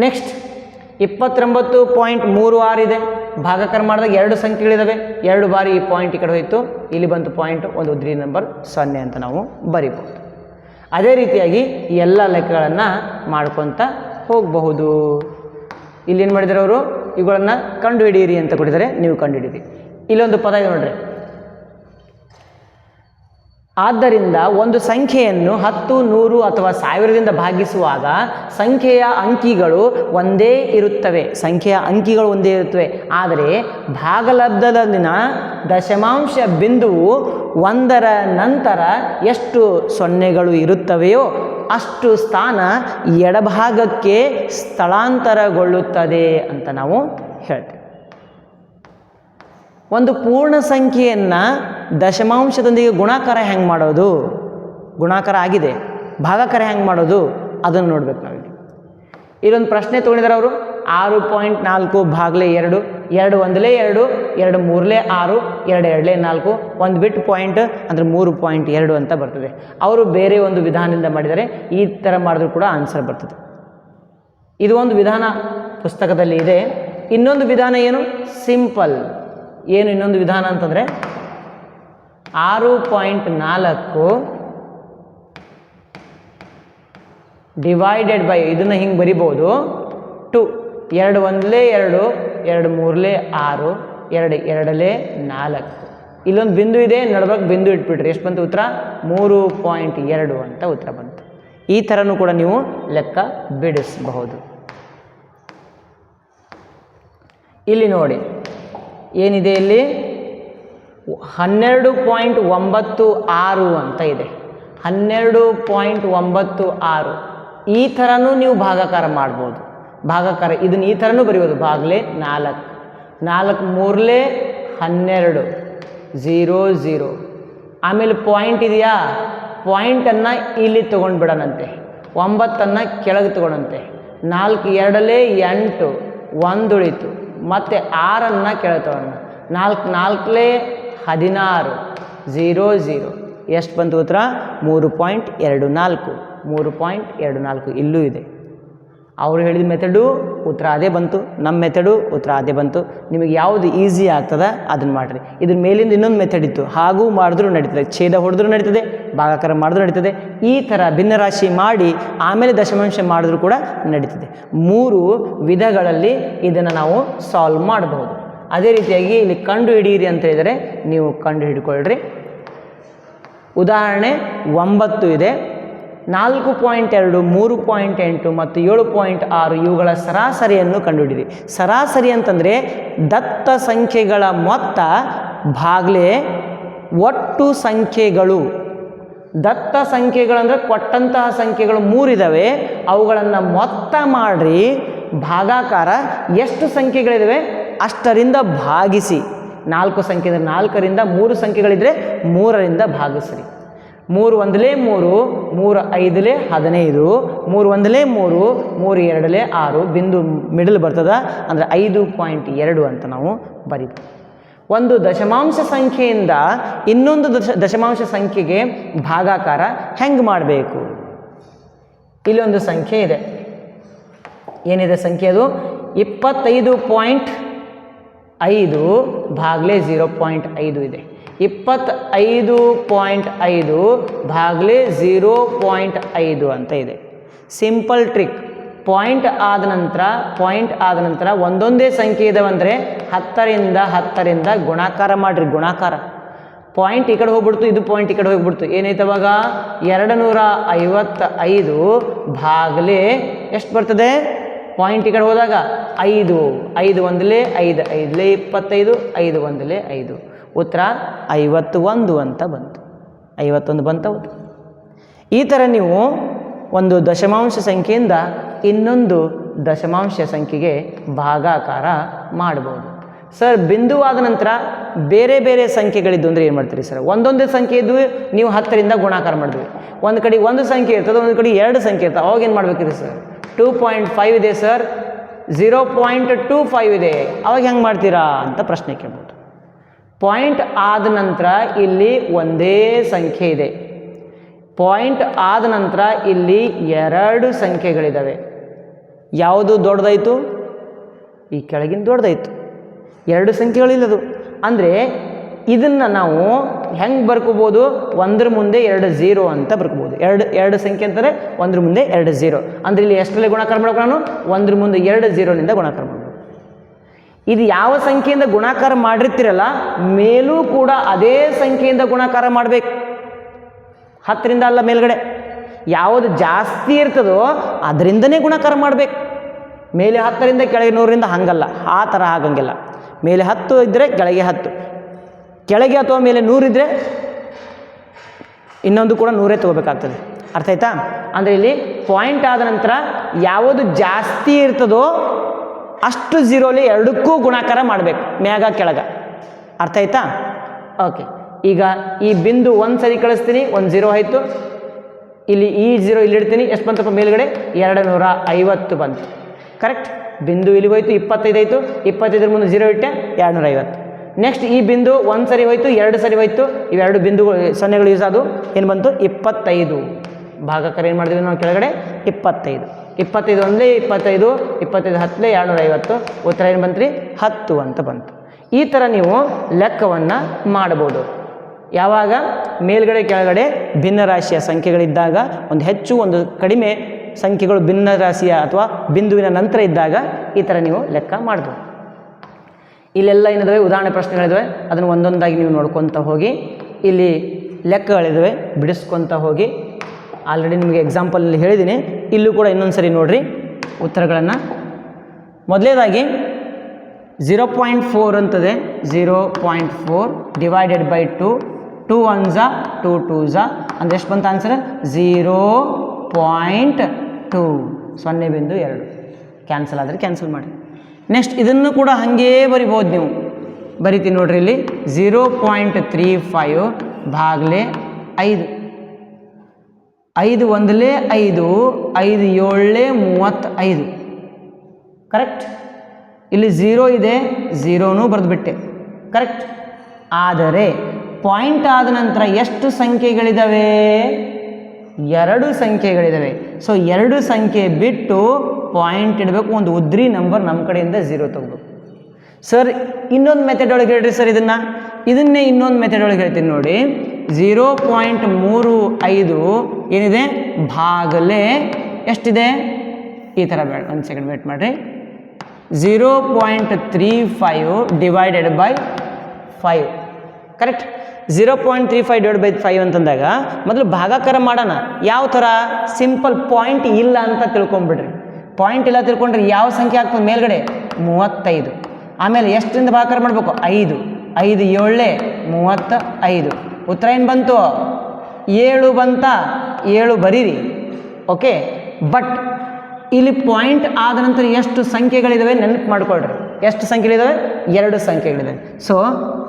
ನೆಕ್ಸ್ಟ್ ಇಪ್ಪತ್ತೊಂಬತ್ತು ಪಾಯಿಂಟ್ ಮೂರು ಆರು ಇದೆ. ಭಾಗಕರ ಮಾಡಿದಾಗ ಎರಡು ಸಂಖ್ಯೆಗಳಿದ್ದಾವೆ ಎರಡು ಬಾರಿ ಈ ಪಾಯಿಂಟ್ ಈ ಕಡೆ ಹೋಯಿತು. ಇಲ್ಲಿ ಬಂತು ಪಾಯಿಂಟ್ ಒಂದು ಉದ್ರಿ ನಂಬರ್ ಸೊನ್ನೆ ಅಂತ ನಾವು ಬರಿಬೋದು. ಅದೇ ರೀತಿಯಾಗಿ ಎಲ್ಲ ಲೆಕ್ಕಗಳನ್ನು ಮಾಡ್ಕೊತ ಹೋಗಬಹುದು. ಇಲ್ಲೇನು ಮಾಡಿದ್ರು ಅವರು? ಇವುಗಳನ್ನು ಕಂಡುಹಿಡಿಯಿರಿ ಅಂತ ಕೊಟ್ಟಿದ್ದಾರೆ. ನೀವು ಕಂಡುಹಿಡಿಯಿರಿ. ಇಲ್ಲೊಂದು ಪದ ಇದೆ ನೋಡ್ರಿ. ಆದ್ದರಿಂದ ಒಂದು ಸಂಖ್ಯೆಯನ್ನು ಹತ್ತು, ನೂರು ಅಥವಾ ಸಾವಿರದಿಂದ ಭಾಗಿಸುವಾಗ ಸಂಖ್ಯೆಯ ಅಂಕಿಗಳು ಒಂದೇ ಇರುತ್ತವೆ. ಸಂಖ್ಯೆಯ ಅಂಕಿಗಳು ಒಂದೇ ಇರುತ್ತವೆ. ಆದರೆ ಭಾಗಲಬ್ಧದಲ್ಲಿನ ದಶಮಾಂಶ ಬಿಂದುವು ಒಂದರ ನಂತರ ಎಷ್ಟು ಸೊನ್ನೆಗಳು ಇರುತ್ತವೆಯೋ ಅಷ್ಟು ಸ್ಥಾನ ಎಡಭಾಗಕ್ಕೆ ಸ್ಥಳಾಂತರಗೊಳ್ಳುತ್ತದೆ ಅಂತ ನಾವು ಹೇಳ್ತೇವೆ. ಒಂದು ಪೂರ್ಣ ಸಂಖ್ಯೆಯನ್ನು ದಶಮಾಂಶದೊಂದಿಗೆ ಗುಣಾಕಾರ ಹೆಂಗೆ ಮಾಡೋದು? ಗುಣಾಕಾರ ಆಗಿದೆ. ಭಾಗಾಕಾರ ಹೆಂಗೆ ಮಾಡೋದು? ಅದನ್ನು ನೋಡ್ಬೇಕು ನಾವಿಲ್ಲಿ. ಇಲ್ಲೊಂದು ಪ್ರಶ್ನೆ ತೊಗೊಂಡಿದ್ದಾರೆ ಅವರು. ಆರು ಪಾಯಿಂಟ್ ನಾಲ್ಕು ಭಾಗಲೆ ಎರಡು. ಎರಡು ಒಂದಲೇ ಎರಡು ಎರಡು ಮೂರಲೇ ಆರು, ಎರಡು ಎರಡಲೇ ನಾಲ್ಕು, ಒಂದು ಬಿಟ್ಟು ಪಾಯಿಂಟ್ ಅಂದರೆ ಮೂರು ಪಾಯಿಂಟ್ ಎರಡು ಅಂತ ಬರ್ತದೆ. ಅವರು ಬೇರೆ ಒಂದು ವಿಧಾನದಿಂದ ಮಾಡಿದರೆ ಈ ಥರ ಮಾಡಿದ್ರು ಕೂಡ ಆನ್ಸರ್ ಬರ್ತದೆ. ಇದು ಒಂದು ವಿಧಾನ ಪುಸ್ತಕದಲ್ಲಿ ಇದೆ. ಇನ್ನೊಂದು ವಿಧಾನ ಏನು? ಸಿಂಪಲ್ ಏನು ಇನ್ನೊಂದು ವಿಧಾನ ಅಂತಂದರೆ? ಆರು ಪಾಯಿಂಟ್ ನಾಲ್ಕು ಡಿವೈಡೆಡ್ ಬೈ ಇದನ್ನು ಹಿಂಗೆ ಬರಿಬೋದು. ಟು ಎರಡು ಒಂದಲೇ ಎರಡು ಎರಡು ಮೂರಲೇ ಆರು, ಎರಡು ಎರಡಲೇ ನಾಲ್ಕು. ಇಲ್ಲೊಂದು ಬಿಂದು ಇದೆ, ನಡ್ಬೇಕು ಬಿಂದು ಇಟ್ಬಿಟ್ರಿ ಎಷ್ಟು ಬಂತು ಉತ್ತರ? ಮೂರು ಪಾಯಿಂಟ್ ಎರಡು ಅಂತ ಉತ್ತರ ಬಂತು. ಈ ಥರನೂ ಕೂಡ ನೀವು ಲೆಕ್ಕ ಬಿಡಿಸಬಹುದು. ಇಲ್ಲಿ ನೋಡಿ, ಏನಿದೆ ಇಲ್ಲಿ? ಹನ್ನೆರಡು ಪಾಯಿಂಟ್ ಒಂಬತ್ತು ಆರು ಅಂತ ಇದೆ. ಹನ್ನೆರಡು ಪಾಯಿಂಟ್ ಒಂಬತ್ತು ಆರು. ಈ ಥರನೂ ನೀವು ಭಾಗಾಕಾರ ಮಾಡ್ಬೋದು. ಭಾಗಾಕಾರ, ಇದನ್ನು ಈ ಥರನೂ ಬರೆಯೋದು ಭಾಗಲೇ ನಾಲ್ಕು. ನಾಲ್ಕು ಮೂರಲೇ ಹನ್ನೆರಡು. ಝೀರೋ ಝೀರೋ ಆಮೇಲೆ ಪಾಯಿಂಟ್ ಇದೆಯಾ? ಪಾಯಿಂಟನ್ನು ಇಲ್ಲಿ ತೊಗೊಂಡು ಬಿಡೋಣಂತೆ ಒಂಬತ್ತನ್ನು ಕೆಳಗೆ ತೊಗೊಳಂತೆ ನಾಲ್ಕು ಎರಡಲೇ ಎಂಟು. ಒಂದು ಉಳಿತು ಮತ್ತು ಆರನ್ನು ಕೆಳಗೆ ತಗೊಳ್ಳೋಣ ನಾಲ್ಕು ನಾಲ್ಕಲೇ ಹದಿನಾರು. ಝೀರೋ ಝೀರೋ ಎಷ್ಟು ಬಂತು ಉತ್ತರ ಮೂರು ಪಾಯಿಂಟ್ ಎರಡು ನಾಲ್ಕು. ಮೂರು ಪಾಯಿಂಟ್ ಎರಡು ನಾಲ್ಕು. ಇಲ್ಲೂ ಇದೆ. ಅವ್ರು ಹೇಳಿದ ಮೆಥಡು ಉತ್ತರ ಅದೇ ಬಂತು. ನಮ್ಮ ಮೆಥಡು ಉತ್ತರ ಅದೇ ಬಂತು. ನಿಮಗೆ ಯಾವುದು ಈಸಿ ಆಗ್ತದೆ ಅದನ್ನು ಮಾಡಿರಿ. ಇದ್ರ ಮೇಲಿಂದ ಇನ್ನೊಂದು ಮೆಥಡ್ ಇತ್ತು. ಹಾಗೂ ಮಾಡಿದ್ರೂ ನಡೀತದೆ. ಛೇದ ಹೊಡೆದ್ರೂ ನಡೀತದೆ. ಭಾಗಾಕಾರ ಮಾಡಿದ್ರೂ ನಡೀತದೆ. ಈ ಥರ ಭಿನ್ನರಾಶಿ ಮಾಡಿ ಆಮೇಲೆ ದಶಮಾಂಶ ಮಾಡಿದ್ರೂ ಕೂಡ ನಡೀತದೆ. ಮೂರು ವಿಧಗಳಲ್ಲಿ ಇದನ್ನು ನಾವು ಸಾಲ್ವ್ ಮಾಡಬಹುದು. ಅದೇ ರೀತಿಯಾಗಿ ಇಲ್ಲಿ ಕಂಡು ಹಿಡಿಯಿರಿ ಅಂತ ಹೇಳಿದರೆ ನೀವು ಕಂಡು ಹಿಡ್ಕೊಳ್ರಿ. ಉದಾಹರಣೆ ಒಂಬತ್ತು ಇದೆ. ನಾಲ್ಕು ಪಾಯಿಂಟ್ ಎರಡು, ಮೂರು ಪಾಯಿಂಟ್ ಎಂಟು ಮತ್ತು ಏಳು ಪಾಯಿಂಟ್ ಆರು ಇವುಗಳ ಸರಾಸರಿಯನ್ನು ಕಂಡುಹಿಡಿಯಿರಿ. ಸರಾಸರಿ ಅಂತಂದರೆ ದತ್ತ ಸಂಖ್ಯೆಗಳ ಮೊತ್ತ ಭಾಗಲೇ ಒಟ್ಟು ಸಂಖ್ಯೆಗಳು. ದತ್ತ ಸಂಖ್ಯೆಗಳಂದರೆ ಕೊಟ್ಟಂತಹ ಸಂಖ್ಯೆಗಳು ಮೂರಿದ್ದಾವೆ ಅವುಗಳನ್ನು ಮೊತ್ತ ಮಾಡಿ ಭಾಗಾಕಾರ, ಎಷ್ಟು ಸಂಖ್ಯೆಗಳಿದ್ದಾವೆ ಅಷ್ಟರಿಂದ ಭಾಗಿಸಿ. ನಾಲ್ಕು ಸಂಖ್ಯೆ ನಾಲ್ಕರಿಂದ ಮೂರು ಸಂಖ್ಯೆಗಳಿದ್ದರೆ ಮೂರರಿಂದ ಭಾಗಿಸ್ರಿ. ಮೂರು ಒಂದಲೇ ಮೂರು ಮೂರು ಐದಲೇ ಹದಿನೈದು, ಮೂರು ಒಂದಲೇ ಮೂರು ಮೂರು ಎರಡಲೇ ಆರು, ಬಿಂದು ಮಿಡಲ್ ಬರ್ತದ? ಅಂದರೆ ಐದು ಪಾಯಿಂಟ್ ಎರಡು ಅಂತ ನಾವು ಬರೀತೀವಿ. ಒಂದು ದಶಮಾಂಶ ಸಂಖ್ಯೆಯಿಂದ ಇನ್ನೊಂದು ದಶ, ದಶಮಾಂಶ ಸಂಖ್ಯೆಗೆ ಭಾಗಾಕಾರ ಹೆಂಗೆ ಮಾಡಬೇಕು? ಇಲ್ಲೊಂದು ಸಂಖ್ಯೆ ಇದೆ. ಏನಿದೆ ಸಂಖ್ಯೆ ಅದು? ಇಪ್ಪತ್ತೈದು ಪಾಯಿಂಟ್ ಐದು ಭಾಗಲೇ ಝೀರೋ ಪಾಯಿಂಟ್ ಐದು ಇದೆ. ಇಪ್ಪತ್ತೈದು ಪಾಯಿಂಟ್ ಐದು ಭಾಗಲೇ ಝೀರೋ ಪಾಯಿಂಟ್ ಐದು ಅಂತ ಇದೆ. ಸಿಂಪಲ್ ಟ್ರಿಕ್ ಪಾಯಿಂಟ್ ಆದ ನಂತರ ಪಾಯಿಂಟ್ ಆದ ನಂತರ ಒಂದೊಂದೇ ಸಂಖ್ಯೆ ಇದಾವಂದರೆ ಹತ್ತರಿಂದ ಹತ್ತರಿಂದ ಗುಣಾಕಾರ ಮಾಡಿರಿ, ಗುಣಾಕಾರ. ಪಾಯಿಂಟ್ ಈ ಕಡೆ ಹೋಗ್ಬಿಡ್ತು, ಇದು ಪಾಯಿಂಟ್ ಈ ಕಡೆ ಹೋಗ್ಬಿಡ್ತು. ಏನೈತೆ ಅವಾಗ ಎರಡು ನೂರ ಐವತ್ತ ಐದು ಭಾಗಲೇ ಎಷ್ಟು ಬರ್ತದೆ? ಪಾಯಿಂಟ್ ಈ ಕಡೆ ಹೋದಾಗ ಐದು ಐದು ಒಂದಲೇ ಐದು, ಐದಲೇ ಇಪ್ಪತ್ತೈದು, ಐದು ಒಂದಲೇ ಐದು. ಉತ್ತರ ಐವತ್ತು ಒಂದು ಅಂತ ಬಂತು. ಐವತ್ತೊಂದು ಬಂತವು ಈ ಥರ ನೀವು ಒಂದು ದಶಮಾಂಶ ಸಂಖ್ಯೆಯಿಂದ ಇನ್ನೊಂದು ದಶಮಾಂಶ ಸಂಖ್ಯೆಗೆ ಭಾಗಾಕಾರ ಮಾಡ್ಬೋದು. ಸರ್, ಬಿಂದುವಾದ ನಂತರ ಬೇರೆ ಬೇರೆ ಸಂಖ್ಯೆಗಳಿದ್ದು ಅಂದರೆ ಏನು ಮಾಡ್ತೀರಿ ಸರ್? ಒಂದೊಂದೇ ಸಂಖ್ಯೆ ಇದ್ದು ನೀವು ಹತ್ತರಿಂದ ಗುಣಾಕಾರ ಮಾಡಿದ್ವಿ ಒಂದು ಕಡೆ ಒಂದು ಸಂಖ್ಯೆ ಇರ್ತದೆ, ಒಂದು ಕಡೆ ಎರಡು ಸಂಖ್ಯೆ ಇರ್ತದೆ. ಅವಾಗ ಏನು ಮಾಡ್ಬೇಕಿರಿ ಸರ್? ಟೂ ಪಾಯಿಂಟ್ ಫೈವ್ ಇದೆ sir. Zero point two five ಇದೆ. ಅವಾಗ ಹೆಂಗೆ ಮಾಡ್ತೀರಾ ಅಂತ ಪ್ರಶ್ನೆ ಕೇಳ್ಬೋದು. ಪಾಯಿಂಟ್ ಆದ ನಂತರ ಇಲ್ಲಿ ಒಂದೇ ಸಂಖ್ಯೆ ಇದೆ. ಪಾಯಿಂಟ್ ಆದ ನಂತರ ಇಲ್ಲಿ ಎರಡು ಸಂಖ್ಯೆಗಳಿದ್ದಾವೆ ಯಾವುದು ದೊಡ್ಡದಾಯಿತು? ಈ ಕೆಳಗಿನ ದೊಡ್ಡದಾಯಿತು. ಎರಡು ಸಂಖ್ಯೆಗಳಿಲ್ಲದು. ಅಂದರೆ ಇದನ್ನು ನಾವು ಹೆಂಗೆ ಬರ್ಕೋಬೋದು? ಒಂದ್ರ ಮುಂದೆ ಎರಡು ಝೀರೋ ಅಂತ ಬರ್ಕೋಬೋದು. ಎರಡು ಎರಡು ಸಂಖ್ಯೆ ಅಂತಾರೆ, ಒಂದ್ರ ಮುಂದೆ ಎರಡು ಝೀರೋ ಅಂದರೆ ಇಲ್ಲಿ ಎಷ್ಟರಲ್ಲಿ ಗುಣಾಕಾರ ಮಾಡ್ಕೊಳ್ಳೋಣ ಒಂದ್ರ ಮುಂದೆ ಎರಡು ಝೀರೋನಿಂದ ಗುಣಾಕಾರ ಮಾಡ್ಬೋದು ಇದು ಯಾವ ಸಂಖ್ಯೆಯಿಂದ ಗುಣಾಕಾರ ಮಾಡಿರ್ತೀರಲ್ಲ, ಮೇಲೂ ಕೂಡ ಅದೇ ಸಂಖ್ಯೆಯಿಂದ ಗುಣಾಕಾರ ಮಾಡಬೇಕು. ಹತ್ತರಿಂದ ಅಲ್ಲ ಮೇಲ್ಗಡೆ. ಯಾವುದು ಜಾಸ್ತಿ ಇರ್ತದೋ ಅದರಿಂದನೇ ಗುಣಾಕಾರ ಮಾಡಬೇಕು. ಮೇಲೆ ಹತ್ತರಿಂದ ಕೆಳಗೆ ನೂರರಿಂದ ಹಂಗಲ್ಲ, ಆ ಥರ ಆಗಂಗಿಲ್ಲ. ಮೇಲೆ ಹತ್ತು ಇದ್ದರೆ ಕೆಳಗೆ ಹತ್ತು. ಕೆಳಗೆ ಅಥವಾ ಮೇಲೆ ನೂರಿದ್ದರೆ ಇನ್ನೊಂದು ಕೂಡ ನೂರೇ ತೊಗೋಬೇಕಾಗ್ತದೆ. ಅರ್ಥ ಆಯ್ತಾ? ಅಂದರೆ ಇಲ್ಲಿ ಪಾಯಿಂಟ್ ಆದ ನಂತರ ಯಾವುದು ಜಾಸ್ತಿ ಇರ್ತದೋ ಅಷ್ಟು ಝೀರೋಲಿ ಎರಡಕ್ಕೂ ಗುಣಾಕಾರ ಮಾಡಬೇಕು, ಮ್ಯಾಗ ಕೆಳಗ. ಅರ್ಥ ಆಯ್ತಾ? ಓಕೆ ಈಗ ಈ ಬಿಂದು ಒಂದು ಸರಿ ಕಳಿಸ್ತೀನಿ, ಒಂದು ಝೀರೋ ಆಯಿತು ಇಲ್ಲಿ ಈ ಜೀರೋ ಇಲ್ಲಿ ಇಡ್ತೀನಿ, ಎಷ್ಟು ಬಂತಪ್ಪ ಮೇಲುಗಡೆ? ಎರಡು ನೂರ ಐವತ್ತು ಬಂತು. ಕರೆಕ್ಟ್ ಬಿಂದು ಇಲ್ಲಿ ಹೋಯ್ತು, ಇಪ್ಪತ್ತೈದು ಆಯಿತು. ಇಪ್ಪತ್ತೈದರ ಮುಂದೆ ಜೀರೋ ಇಟ್ಟೆ ಎರಡು ನೂರ ಐವತ್ತು. ನೆಕ್ಸ್ಟ್ ಈ ಬಿಂದು ಒಂದು ಸರಿ ಹೋಯ್ತು, ಎರಡು ಸರಿ ಹೋಯ್ತು. ಇವೆರಡು ಬಿಂದುಗಳು, ಸೊನ್ನೆಗಳು ಯೂಸ್ ಆದವು. ಏನು ಬಂತು? ಇಪ್ಪತ್ತೈದು. ಭಾಗಕರ ಏನು ಮಾಡಿದ್ವಿ ನಾವು ಕೆಳಗಡೆ? ಇಪ್ಪತ್ತೈದು. ಇಪ್ಪತ್ತೈದು ಒಂದೇ ಇಪ್ಪತ್ತೈದು ಇಪ್ಪತ್ತೈದು ಹತ್ತಲೇ ಐವತ್ತು ಉತ್ತರ ಏನು ಬಂತ್ರಿ? ಹತ್ತು ಅಂತ ಬಂತು. ಈ ಥರ ನೀವು ಲೆಕ್ಕವನ್ನು ಮಾಡ್ಬೋದು ಯಾವಾಗ? ಮೇಲ್ಗಡೆ ಕೆಳಗಡೆ ಭಿನ್ನ ರಾಶಿಯ ಸಂಖ್ಯೆಗಳಿದ್ದಾಗ, ಒಂದು ಹೆಚ್ಚು ಒಂದು ಕಡಿಮೆ ಸಂಖ್ಯೆಗಳು ಭಿನ್ನ ರಾಶಿಯ ಅಥವಾ ಬಿಂದುವಿನ ನಂತರ ಇದ್ದಾಗ ಈ ಥರ ನೀವು ಲೆಕ್ಕ ಮಾಡ್ಬೋದು ಇಲ್ಲೆಲ್ಲ ಏನಿದಾವೆ? ಉದಾಹರಣೆ ಪ್ರಶ್ನೆಗಳಿದಾವೆ. ಅದನ್ನು ಒಂದೊಂದಾಗಿ ನೀವು ನೋಡ್ಕೊತ ಹೋಗಿ, ಇಲ್ಲಿ ಲೆಕ್ಕಗಳಿದಾವೆ, ಬಿಡಿಸ್ಕೊತ ಹೋಗಿ ಆಲ್ರೆಡಿ ನಿಮಗೆ ಎಕ್ಸಾಂಪಲಲ್ಲಿ ಹೇಳಿದ್ದೀನಿ ಇಲ್ಲೂ ಕೂಡ ಇನ್ನೊಂದು ಸರಿ ನೋಡಿರಿ. ಉತ್ತರಗಳನ್ನು. ಮೊದಲೇದಾಗಿ zero point four ಅಂತದೆ. Zero point four divided by two two one Jha two two ಝಾ ಅಂದರೆ ಎಷ್ಟು ಬಂತ ಆನ್ಸರ್ ಝೀರೋ ಪಾಯಿಂಟ್ ಟೂ ಸೊನ್ನೆ ಬಿಂದು ಎರಡು. ಕ್ಯಾನ್ಸಲ್ ಆದರೆ ಕ್ಯಾನ್ಸಲ್ ಮಾಡಿ. ನೆಕ್ಸ್ಟ್ ಇದನ್ನು ಕೂಡ ಹಾಗೇ ಬರಿಬೋದು ನೀವು. ಬರಿತೀನಿ ನೋಡ್ರಿ ಇಲ್ಲಿ. ಝೀರೋ ಪಾಯಿಂಟ್ ತ್ರೀ ಫೈವ್ ಭಾಗಲೆ ಐದು. ಐದು ಒಂದಲೇ ಐದು ಐದು ಏಳಲೇ ಮೂವತ್ತೈದು. ಕರೆಕ್ಟ್ ಇಲ್ಲಿ ಝೀರೋ ಇದೆ ಝೀರೋನೂ ಬರೆದುಬಿಟ್ಟೆ. ಕರೆಕ್ಟ್ ಆದರೆ ಪಾಯಿಂಟ್ ಆದ ನಂತರ ಎಷ್ಟು ಸಂಖ್ಯೆಗಳಿದ್ದಾವೆ ಎರಡು ಸಂಖ್ಯೆಗಳಿದ್ದಾವೆ ಸೊ ಎರಡು ಸಂಖ್ಯೆ ಬಿಟ್ಟು ಪಾಯಿಂಟ್ ಇಡಬೇಕು, ಒಂದು ಉದ್ರಿ ನಂಬರ್ ನಮ್ಮ ಕಡೆಯಿಂದ ಝೀರೋ ತಗೋಬೇಕು. ಸರ್ ಇನ್ನೊಂದು ಮೆಥಡ್ ಒಳಗೆ ಹೇಳ್ರಿ ಸರ್ ಇದನ್ನು. ಇದನ್ನೇ ಇನ್ನೊಂದು ಮೆಥಡ್ ಒಳಗೆ ಹೇಳ್ತೀನಿ ನೋಡಿ. ಝೀರೋ ಪಾಯಿಂಟ್ ಮೂರು ಐದು ಏನಿದೆ? ಭಾಗಲೇ ಎಷ್ಟಿದೆ? ಈ ಥರ ಬೇಡ, ಒಂದು ಸೆಕೆಂಡ್ ವೇಟ್ ಮಾಡಿರಿ. Zero point three five divided by five correct zero point three five divide by five ಅಂತಂದಾಗ ಮೊದಲು ಭಾಗಾಕಾರ ಮಾಡೋಣ. ಯಾವ ಥರ? ಸಿಂಪಲ್ ಪಾಯಿಂಟ್ ಇಲ್ಲ ಅಂತ ತಿಳ್ಕೊಂಬಿಡ್ರಿ ಪಾಯಿಂಟ್ ಇಲ್ಲ ತಿಳ್ಕೊಂಡ್ರೆ ಯಾವ ಸಂಖ್ಯೆ ಆಗ್ತದೆ ಮೇಲ್ಗಡೆ? ಮೂವತ್ತೈದು. ಆಮೇಲೆ ಎಷ್ಟರಿಂದ ಭಾಗಾಕಾರ ಮಾಡಬೇಕು? ಐದು. ಐದು ಏಳೆ ಮೂವತ್ತ ಐದು. ಉತ್ತರ ಏನು ಬಂತು? ಏಳು ಬಂತ, ಏಳು ಬರೀರಿ. ಓಕೆ? ಬಟ್ ಇಲ್ಲಿ ಪಾಯಿಂಟ್ ಆದ ನಂತರ ಎಷ್ಟು ಸಂಖ್ಯೆಗಳಿದ್ದಾವೆ ನೆನಪು ಮಾಡಿಕೊಳ್ರಿ. ಎಷ್ಟು ಸಂಖ್ಯೆಗಳಿದ್ದಾವೆ ಎರಡು ಸಂಖ್ಯೆಗಳಿದಾವೆ. ಸೊ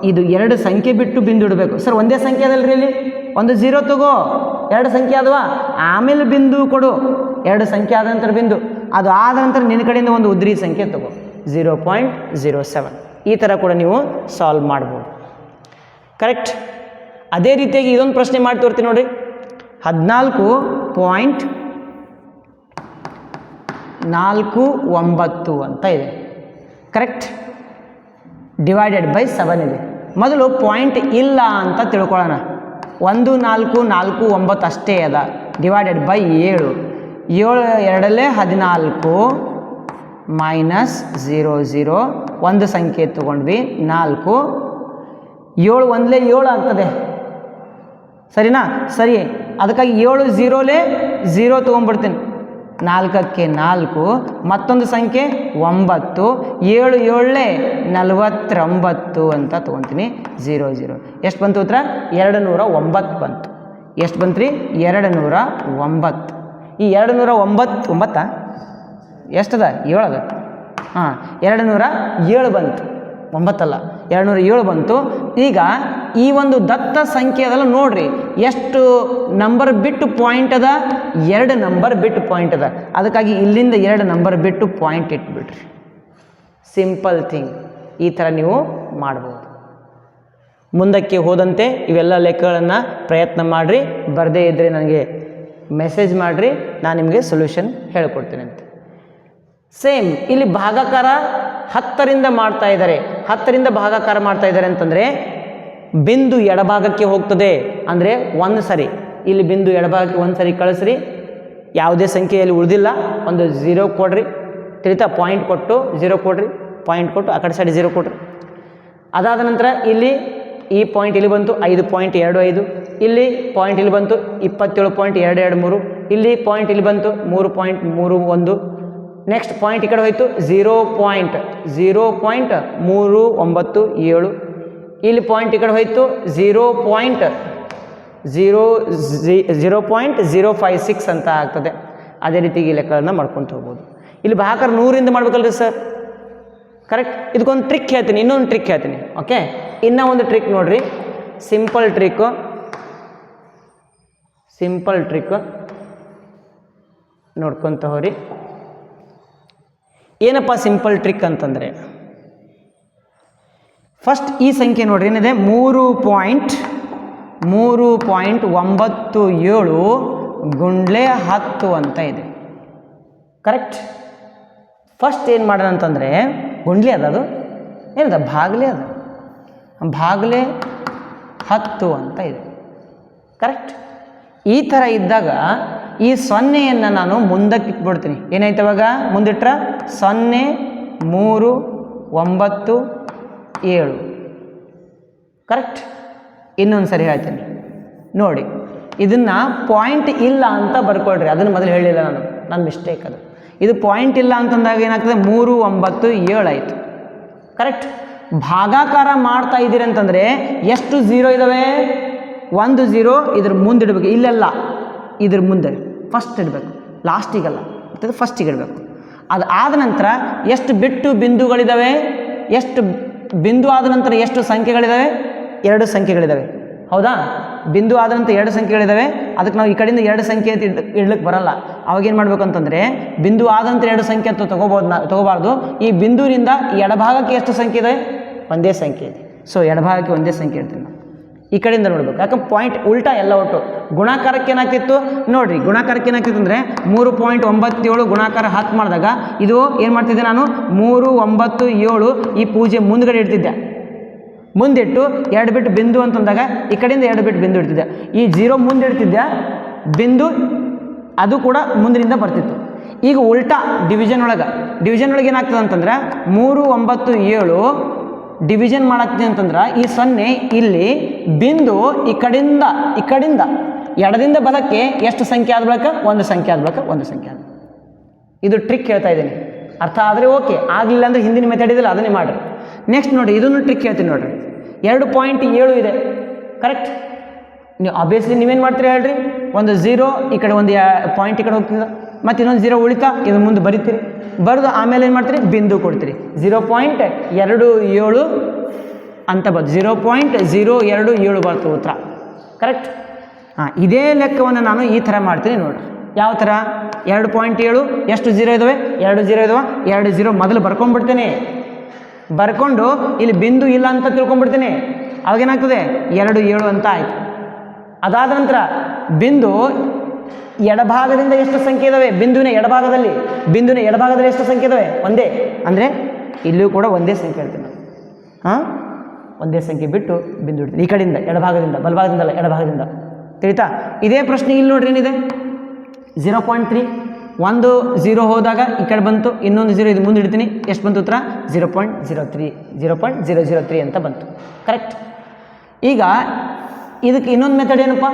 ಇದು ಎರಡು ಸಂಖ್ಯೆ ಬಿಟ್ಟು ಬಿಂದು ಇಡಬೇಕು. ಸರ್ ಒಂದೇ ಸಂಖ್ಯೆ ಅದಲ್ರಿ ಇಲ್ಲಿ? ಒಂದು ಝೀರೋ ತಗೋ. ಎರಡು ಸಂಖ್ಯೆ ಅದವಾ? ಆಮೇಲೆ ಬಿಂದು ಕೊಡು. ಎರಡು ಸಂಖ್ಯೆ ಆದ ನಂತರ ಬಿಂದು. ಅದು ಆದ ನಂತರ ನಿನ್ನ ಕಡೆಯಿಂದ ಒಂದು ಉದ್ರಿ ಸಂಖ್ಯೆ ತಗೋ. ಝೀರೋ ಪಾಯಿಂಟ್ ಝೀರೋ ಸೆವೆನ್ ಈ ಥರ ಕೂಡ ನೀವು ಸಾಲ್ವ್ ಮಾಡ್ಬೋದು. ಕರೆಕ್ಟ್ ಅದೇ ರೀತಿಯಾಗಿ ಇದೊಂದು ಪ್ರಶ್ನೆ ಮಾಡಿ ತೋರ್ತೀನಿ ನೋಡಿ ಹದಿನಾಲ್ಕು ಪಾಯಿಂಟ್ ನಾಲ್ಕು ಒಂಬತ್ತು ಅಂತ ಇದೆ. ಕರೆಕ್ಟ್ ಡಿವೈಡೆಡ್ ಬೈ ಸೆವೆನ್ ಇದೆ. ಮೊದಲು ಪಾಯಿಂಟ್ ಇಲ್ಲ ಅಂತ ತಿಳ್ಕೊಳ್ಳೋಣ. ಒಂದು, ನಾಲ್ಕು ನಾಲ್ಕು, ಒಂಬತ್ತು ಅಷ್ಟೇ ಅದ. ಡಿವೈಡೆಡ್ ಬೈ ಏಳು. ಏಳು, ಎರಡಲ್ಲೇ ಹದಿನಾಲ್ಕು ಮೈನಸ್ ಝೀರೋ ಝೀರೋ ಒಂದು ಸಂಖ್ಯೆ ತೊಗೊಂಡ್ವಿ. ನಾಲ್ಕು. ಏಳು ಒಂದಲೇ ಏಳು ಆಗ್ತದೆ. ಸರಿನಾ? ಸರಿ ಅದಕ್ಕಾಗಿ ಏಳು ಝೀರೋಲೇ ಝೀರೋ ತೊಗೊಂಡ್ಬಿಡ್ತೀನಿ. ನಾಲ್ಕಕ್ಕೆ ನಾಲ್ಕು, ಮತ್ತೊಂದು ಸಂಖ್ಯೆ ಒಂಬತ್ತು. ಏಳು ಏಳೇ ನಲವತ್ತೊಂಬತ್ತು ಅಂತ ತೊಗೊತೀನಿ. Zero zero. ಎಷ್ಟು ಬಂತು ಉತ್ತರ? ಎರಡು ನೂರ ಒಂಬತ್ತು ಬಂತು. ಎಷ್ಟು ಬಂತು ರೀ ಎರಡು ನೂರ ಒಂಬತ್ತು. ಈ ಎರಡು ನೂರ ಒಂಬತ್ತು, ಒಂಬತ್ತಾ? ಎಷ್ಟದ? ಏಳದ? ಹಾಂ ಎರಡು ನೂರ ಏಳು ಬಂತು. ಒಂಬತ್ತಲ್ಲ. ಎರಡು ನೂರ ಏಳು ಬಂತು. ಈಗ ಈ ಒಂದು ದತ್ತ ಸಂಖ್ಯೆ ಅದಲ್ಲ ನೋಡ್ರಿ, ಎಷ್ಟು ನಂಬರ್ ಬಿಟ್ಟು ಪಾಯಿಂಟ್ ಅದ? ಎರಡು ನಂಬರ್ ಬಿಟ್ಟು ಪಾಯಿಂಟ್ ಅದ. ಅದಕ್ಕಾಗಿ ಇಲ್ಲಿಂದ ಎರಡು ನಂಬರ್ ಬಿಟ್ಟು ಪಾಯಿಂಟ್ ಇಟ್ಬಿಡ್ರಿ. ಸಿಂಪಲ್ ಥಿಂಗ್ ಈ ಥರ ನೀವು ಮಾಡ್ಬೋದು. ಮುಂದಕ್ಕೆ ಹೋದಂತೆ ಇವೆಲ್ಲ ಲೆಕ್ಕಗಳನ್ನು ಪ್ರಯತ್ನ ಮಾಡಿರಿ. ಬರದೇ ಇದ್ದರೆ ನನಗೆ ಮೆಸೇಜ್ ಮಾಡಿರಿ. ನಾನು ನಿಮಗೆ ಸೊಲ್ಯೂಷನ್ ಹೇಳ್ಕೊಡ್ತೀನಿ ಅಂತ ಸೇಮ್ ಇಲ್ಲಿ ಭಾಗಾಕಾರ ಹತ್ತರಿಂದ ಮಾಡ್ತಾ ಇದ್ದಾರೆ. ಹತ್ತರಿಂದ ಭಾಗಾಕಾರ ಮಾಡ್ತಾ ಇದ್ದಾರೆ ಅಂತಂದರೆ ಬಿಂದು ಎಡಭಾಗಕ್ಕೆ ಹೋಗ್ತದೆ ಅಂದರೆ ಒಂದು ಸರಿ. ಇಲ್ಲಿ ಬಿಂದು ಎಡಭಾಗಕ್ಕೆ ಒಂದು ಸರಿ ಕಳಿಸ್ರಿ. ಯಾವುದೇ ಸಂಖ್ಯೆಯಲ್ಲಿ ಉಳಿದಿಲ್ಲ. ಒಂದು ಝೀರೋ ಕೊಡ್ರಿ. ತಿಳಿತಾ ಪಾಯಿಂಟ್ ಕೊಟ್ಟು ಝೀರೋ ಕೊಡ್ರಿ. ಪಾಯಿಂಟ್ ಕೊಟ್ಟು ಆ ಕಡೆ ಸೈಡ್ ಝೀರೋ ಕೊಡ್ರಿ ಅದಾದ ನಂತರ ಇಲ್ಲಿ ಈ ಪಾಯಿಂಟ್ ಇಲ್ಲಿ ಬಂತು ಐದು ಪಾಯಿಂಟ್ ಎರಡು ಐದು. ಇಲ್ಲಿ ಪಾಯಿಂಟ್ ಇಲ್ಲಿ ಬಂತು ಇಪ್ಪತ್ತೇಳು ಪಾಯಿಂಟ್ ಎರಡು ಎರಡು ಮೂರು. ಇಲ್ಲಿ ಪಾಯಿಂಟ್ ಇಲ್ಲಿ ಬಂತು ಮೂರು ಪಾಯಿಂಟ್ ಮೂರು ಒಂದು. ನೆಕ್ಸ್ಟ್ ಪಾಯಿಂಟ್ ಈ ಕಡೆ ಹೋಯಿತು. ಝೀರೋ ಪಾಯಿಂಟ್ ಝೀರೋ ಪಾಯಿಂಟ್ ಮೂರು, ಒಂಬತ್ತು, ಏಳು. ಇಲ್ಲಿ ಪಾಯಿಂಟ್ ಈ ಕಡೆ ಹೋಯಿತು. Zero point zero zero point zero five six ಅಂತ ಆಗ್ತದೆ. ಅದೇ ರೀತಿ ಈ ಲೆಕ್ಕಗಳನ್ನ ಮಾಡ್ಕೊತ ಹೋಗ್ಬೋದು. ಇಲ್ಲಿ ಭಾಕರ್ ನೂರಿಂದ ಮಾಡ್ಬೇಕಲ್ರಿ ಸರ್ ಕರೆಕ್ಟ್ ಇದಕ್ಕೊಂದು ಟ್ರಿಕ್ ಹೇಳ್ತೀನಿ, ಇನ್ನೊಂದು ಟ್ರಿಕ್ ಹೇಳ್ತೀನಿ. ಓಕೆ ಇನ್ನೂ ಒಂದು ಟ್ರಿಕ್ ನೋಡಿರಿ. ಸಿಂಪಲ್ ಟ್ರಿಕ್ಕು ಸಿಂಪಲ್ ಟ್ರಿಕ್ ನೋಡ್ಕೊತ ಹೋರಿ ಏನಪ್ಪ ಸಿಂಪಲ್ ಟ್ರಿಕ್ ಅಂತಂದರೆ? ಫಸ್ಟ್ ಈ ಸಂಖ್ಯೆ ನೋಡ್ರಿ, ಏನಿದೆ? ಮೂರು ಪಾಯಿಂಟ್ ಮೂರು ಪಾಯಿಂಟ್ ಒಂಬತ್ತು ಏಳು ಗುಂಡ್ಲೆ ಹತ್ತು ಅಂತ ಇದೆ. ಕರೆಕ್ಟ್? ಫಸ್ಟ್ ಏನು ಮಾಡೋಣ ಅಂತಂದರೆ, ಗುಂಡ್ಲೆ ಅದ ಅದು? ಏನಿದೆ? ಬಾಗ್ಲೆ ಅದು. ಬಾಗ್ಲೆ ಹತ್ತು ಅಂತ ಇದೆ. ಕರೆಕ್ಟ್? ಈ ಥರ ಇದ್ದಾಗ ಈ ಸೊನ್ನೆಯನ್ನು ನಾನು ಮುಂದಕ್ಕೆ ಇಟ್ಬಿಡ್ತೀನಿ. ಏನಾಯ್ತು ಅವಾಗ ಮುಂದಿಟ್ರ? ಸೊನ್ನೆ, ಮೂರು, ಒಂಬತ್ತು, ಏಳು. ಕರೆಕ್ಟ್ ಇನ್ನೊಂದು ಸರಿ ಹೇಳ್ತೀನಿ. ನೋಡಿ, ಇದನ್ನು ಪಾಯಿಂಟ್ ಇಲ್ಲ ಅಂತ ಬರ್ಕೊಳ್ರಿ. ಅದನ್ನು ಮೊದಲು ಹೇಳಿಲ್ಲ ನಾನು. ನನ್ನ ಮಿಸ್ಟೇಕ್ ಅದು. ಇದು ಪಾಯಿಂಟ್ ಇಲ್ಲ ಅಂತಂದಾಗ ಏನಾಗ್ತದೆ? ಮೂರು, ಒಂಬತ್ತು, ಏಳು ಆಯಿತು. ಕರೆಕ್ಟ್ ಭಾಗಾಕಾರ ಮಾಡ್ತಾ ಇದ್ದೀರಿ ಅಂತಂದರೆ ಎಷ್ಟು ಝೀರೋ ಇದ್ದಾವೆ ಒಂದು ಝೀರೋ ಇದ್ರ ಮುಂದಿಡಬೇಕು ಇಲ್ಲೆಲ್ಲ. ಇದ್ರ ಮುಂದೆ. ಫಸ್ಟ್ ಇಡಬೇಕು. ಲಾಸ್ಟಿಗಲ್ಲ ಮತ್ತು ಫಸ್ಟಿಗೆ ಇಡಬೇಕು. ಅದು ಆದ ನಂತರ ಎಷ್ಟು ಬಿಟ್ಟು ಬಿಂದುಗಳಿದ್ದಾವೆ ಎಷ್ಟು ಬಿಂದು ಆದ ನಂತರ ಎಷ್ಟು ಸಂಖ್ಯೆಗಳಿದ್ದಾವೆ ಎರಡು ಸಂಖ್ಯೆಗಳಿದ್ದಾವೆ ಹೌದಾ? ಬಿಂದು ಆದ ನಂತರ ಎರಡು ಸಂಖ್ಯೆಗಳಿದ್ದಾವೆ ಅದಕ್ಕೆ ನಾವು ಈ ಕಡೆಯಿಂದ ಎರಡು ಸಂಖ್ಯೆ ಅಂತ ಇಡ್ ಇಡ್ಲಿಕ್ಕೆ ಬರಲ್ಲ. ಅವಾಗೇನು ಮಾಡಬೇಕು ಅಂತಂದರೆ ಬಿಂದು ಆದ ನಂತರ ಎರಡು ಸಂಖ್ಯೆ ಅಂತ ತೊಗೋಬೋದು ನಾ, ತೊಗೋಬಾರ್ದು. ಈ ಬಿಂದುವಿನಿಂದ ಎಡಭಾಗಕ್ಕೆ ಎಷ್ಟು ಸಂಖ್ಯೆ ಇದೆ? ಒಂದೇ ಸಂಖ್ಯೆ ಇದೆ. ಸೊ ಎಡಭಾಗಕ್ಕೆ ಒಂದೇ ಸಂಖ್ಯೆ ಇಡ್ತೀನಿ ಈ ಕಡೆಯಿಂದ ನೋಡ್ಬೇಕು. ಯಾಕಂದ್ರೆ ಪಾಯಿಂಟ್ ಉಲ್ಟಾ ಎಲ್ಲ ಒಟ್ಟು. ಗುಣಾಕಾರಕ್ಕೆ ಏನಾಗ್ತಿತ್ತು? ನೋಡಿರಿ, ಗುಣಾಕಾರಕ್ಕೆ ಏನಾಗ್ತಿತ್ತು ಅಂದರೆ ಮೂರು ಪಾಯಿಂಟ್ ಒಂಬತ್ತೇಳು ಗುಣಾಕಾರ ಹತ್ತು ಮಾಡಿದಾಗ ಇದು ಏನು ಮಾಡ್ತಿದ್ದೆ ನಾನು? ಮೂರು, ಒಂಬತ್ತು, ಏಳು ಈ ಪೂಜೆ ಮುಂದ್ಗಡೆ ಇಡ್ತಿದ್ದೆ. ಮುಂದಿಟ್ಟು ಎರಡು ಬಿಟ್ಟು ಬಿಂದು ಅಂತಂದಾಗ ಈ ಕಡೆಯಿಂದ ಎರಡು ಬಿಟ್ಟು ಬಿಂದು ಇಡ್ತಿದ್ದೆ. ಈ ಜೀರೋ ಮುಂದೆ ಇಡ್ತಿದ್ದೆ, ಬಿಂದು ಅದು ಕೂಡ ಮುಂದಿನಿಂದ ಬರ್ತಿತ್ತು. ಈಗ ಉಲ್ಟಾ ಡಿವಿಷನ್ ಒಳಗೆ. ಡಿವಿಷನ್ ಒಳಗೆ ಏನಾಗ್ತದೆ ಅಂತಂದ್ರೆ ಮೂರು, ಒಂಬತ್ತು, ಏಳು ಡಿವಿಷನ್ ಮಾಡತ್ತೀನಿ ಅಂತಂದ್ರೆ ಈ ಸೊನ್ನೆ ಇಲ್ಲಿ ಬಿಂದು ಈ ಕಡೆಯಿಂದ ಈ ಕಡೆಯಿಂದ ಎಡದಿಂದ ಬಲಕ್ಕೆ ಎಷ್ಟು ಸಂಖ್ಯೆ ಆದ ಬಳಿಕ ಒಂದು ಸಂಖ್ಯೆ ಆದ ಬಳಿಕ ಒಂದು ಸಂಖ್ಯೆ ಆದ ಇದು ಟ್ರಿಕ್ ಹೇಳ್ತಾ ಇದ್ದೀನಿ. ಅರ್ಥ ಆದರೆ ಓಕೆ ಆಗಲಿಲ್ಲ ಅಂದರೆ ಹಿಂದಿನ ಮೆಥಡ್ ಇದಿಲ್ಲ ಅದನ್ನೇ ಮಾಡಿರಿ. ನೆಕ್ಸ್ಟ್ ನೋಡಿ, ಇದನ್ನು ಟ್ರಿಕ್ ಹೇಳ್ತೀನಿ ನೋಡಿರಿ. ಎರಡು ಪಾಯಿಂಟ್ ಏಳು ಇದೆ. ಕರೆಕ್ಟ್ ನೀವು ಆಬ್ವಿಯಸ್ಲಿ ನೀವೇನು ಮಾಡ್ತೀರಿ ಹೇಳ್ರಿ? ಒಂದು ಝೀರೋ ಈ ಕಡೆ ಒಂದು ಪಾಯಿಂಟ್ ಈ ಕಡೆ ಹೋಗ್ತಿದ್ದ ಮತ್ತು ಇನ್ನೊಂದು ಜೀರೋ ಉಳಿತಾ ಇದು ಮುಂದೆ ಬರಿತೀರಿ. ಬರೆದು ಆಮೇಲೆ ಏನು ಮಾಡ್ತೀರಿ? ಬಿಂದು ಕೊಡ್ತೀರಿ. ಝೀರೋ ಪಾಯಿಂಟ್ ಎರಡು ಏಳು ಅಂತ ಬಂದು ಜೀರೋ ಪಾಯಿಂಟ್ ಜೀರೋ ಎರಡು ಏಳು ಬರ್ತದೆ ಉತ್ತರ. ಕರೆಕ್ಟ್ ಹಾಂ, ಇದೇ ಲೆಕ್ಕವನ್ನು ನಾನು ಈ ಥರ ಮಾಡ್ತೀನಿ ನೋಡಿ ಯಾವ ಥರ? ಎರಡು ಪಾಯಿಂಟ್ ಏಳು, ಎಷ್ಟು ಜೀರೋ ಇದ್ದಾವೆ ಎರಡು ಜೀರೋ ಇದಾವೆ. ಎರಡು ಜೀರೋ ಮೊದಲು ಬರ್ಕೊಂಡ್ಬಿಡ್ತೀನಿ. ಬರ್ಕೊಂಡು ಇಲ್ಲಿ ಬಿಂದು ಇಲ್ಲ ಅಂತ ತಿಳ್ಕೊಂಡ್ಬಿಡ್ತೀನಿ. ಅವಾಗೇನಾಗ್ತದೆ? ಎರಡು ಏಳು ಅಂತ ಆಯಿತು. ಅದಾದ ನಂತರ ಬಿಂದು ಎಡಭಾಗದಿಂದ ಎಷ್ಟು ಸಂಖ್ಯೆ ಇದಾವೆ ಬಿಂದುವಿನ ಎಡಭಾಗದಲ್ಲಿ. ಬಿಂದುವಿನ ಎಡಭಾಗದಲ್ಲಿ ಎಷ್ಟು ಸಂಖ್ಯೆ ಇದಾವೆ ಒಂದೇ. ಅಂದರೆ ಇಲ್ಲಿಯೂ ಕೂಡ ಒಂದೇ ಸಂಖ್ಯೆ ಹೇಳ್ತೀನಿ ಹಾಂ ಒಂದೇ ಸಂಖ್ಯೆ ಬಿಟ್ಟು ಬಿಂದು ಇಡ್ತೀನಿ ಈ ಕಡೆಯಿಂದ, ಎಡಭಾಗದಿಂದ ಬಲಭಾಗದಿಂದ ಅಲ್ಲ ಎಡಭಾಗದಿಂದ. ತಿಳಿತಾ? ಇದೇ ಪ್ರಶ್ನೆ ಇಲ್ಲಿ ನೋಡ್ರಿ ಏನಿದೆ? ಝೀರೋ ಪಾಯಿಂಟ್ ತ್ರೀ ಒಂದು ಝೀರೋ ಹೋದಾಗ ಈ ಕಡೆ ಬಂತು, ಇನ್ನೊಂದು ಝೀರೋ ಇದು ಮುಂದೆ ಇಡ್ತೀನಿ. ಎಷ್ಟು ಬಂತು ಉತ್ತರ? Zero point zero three zero point zero zero three ಅಂತ ಬಂತು. ಕರೆಕ್ಟ್ ಈಗ ಇದಕ್ಕೆ ಇನ್ನೊಂದು ಮೆಥಡ್ ಏನಪ್ಪ?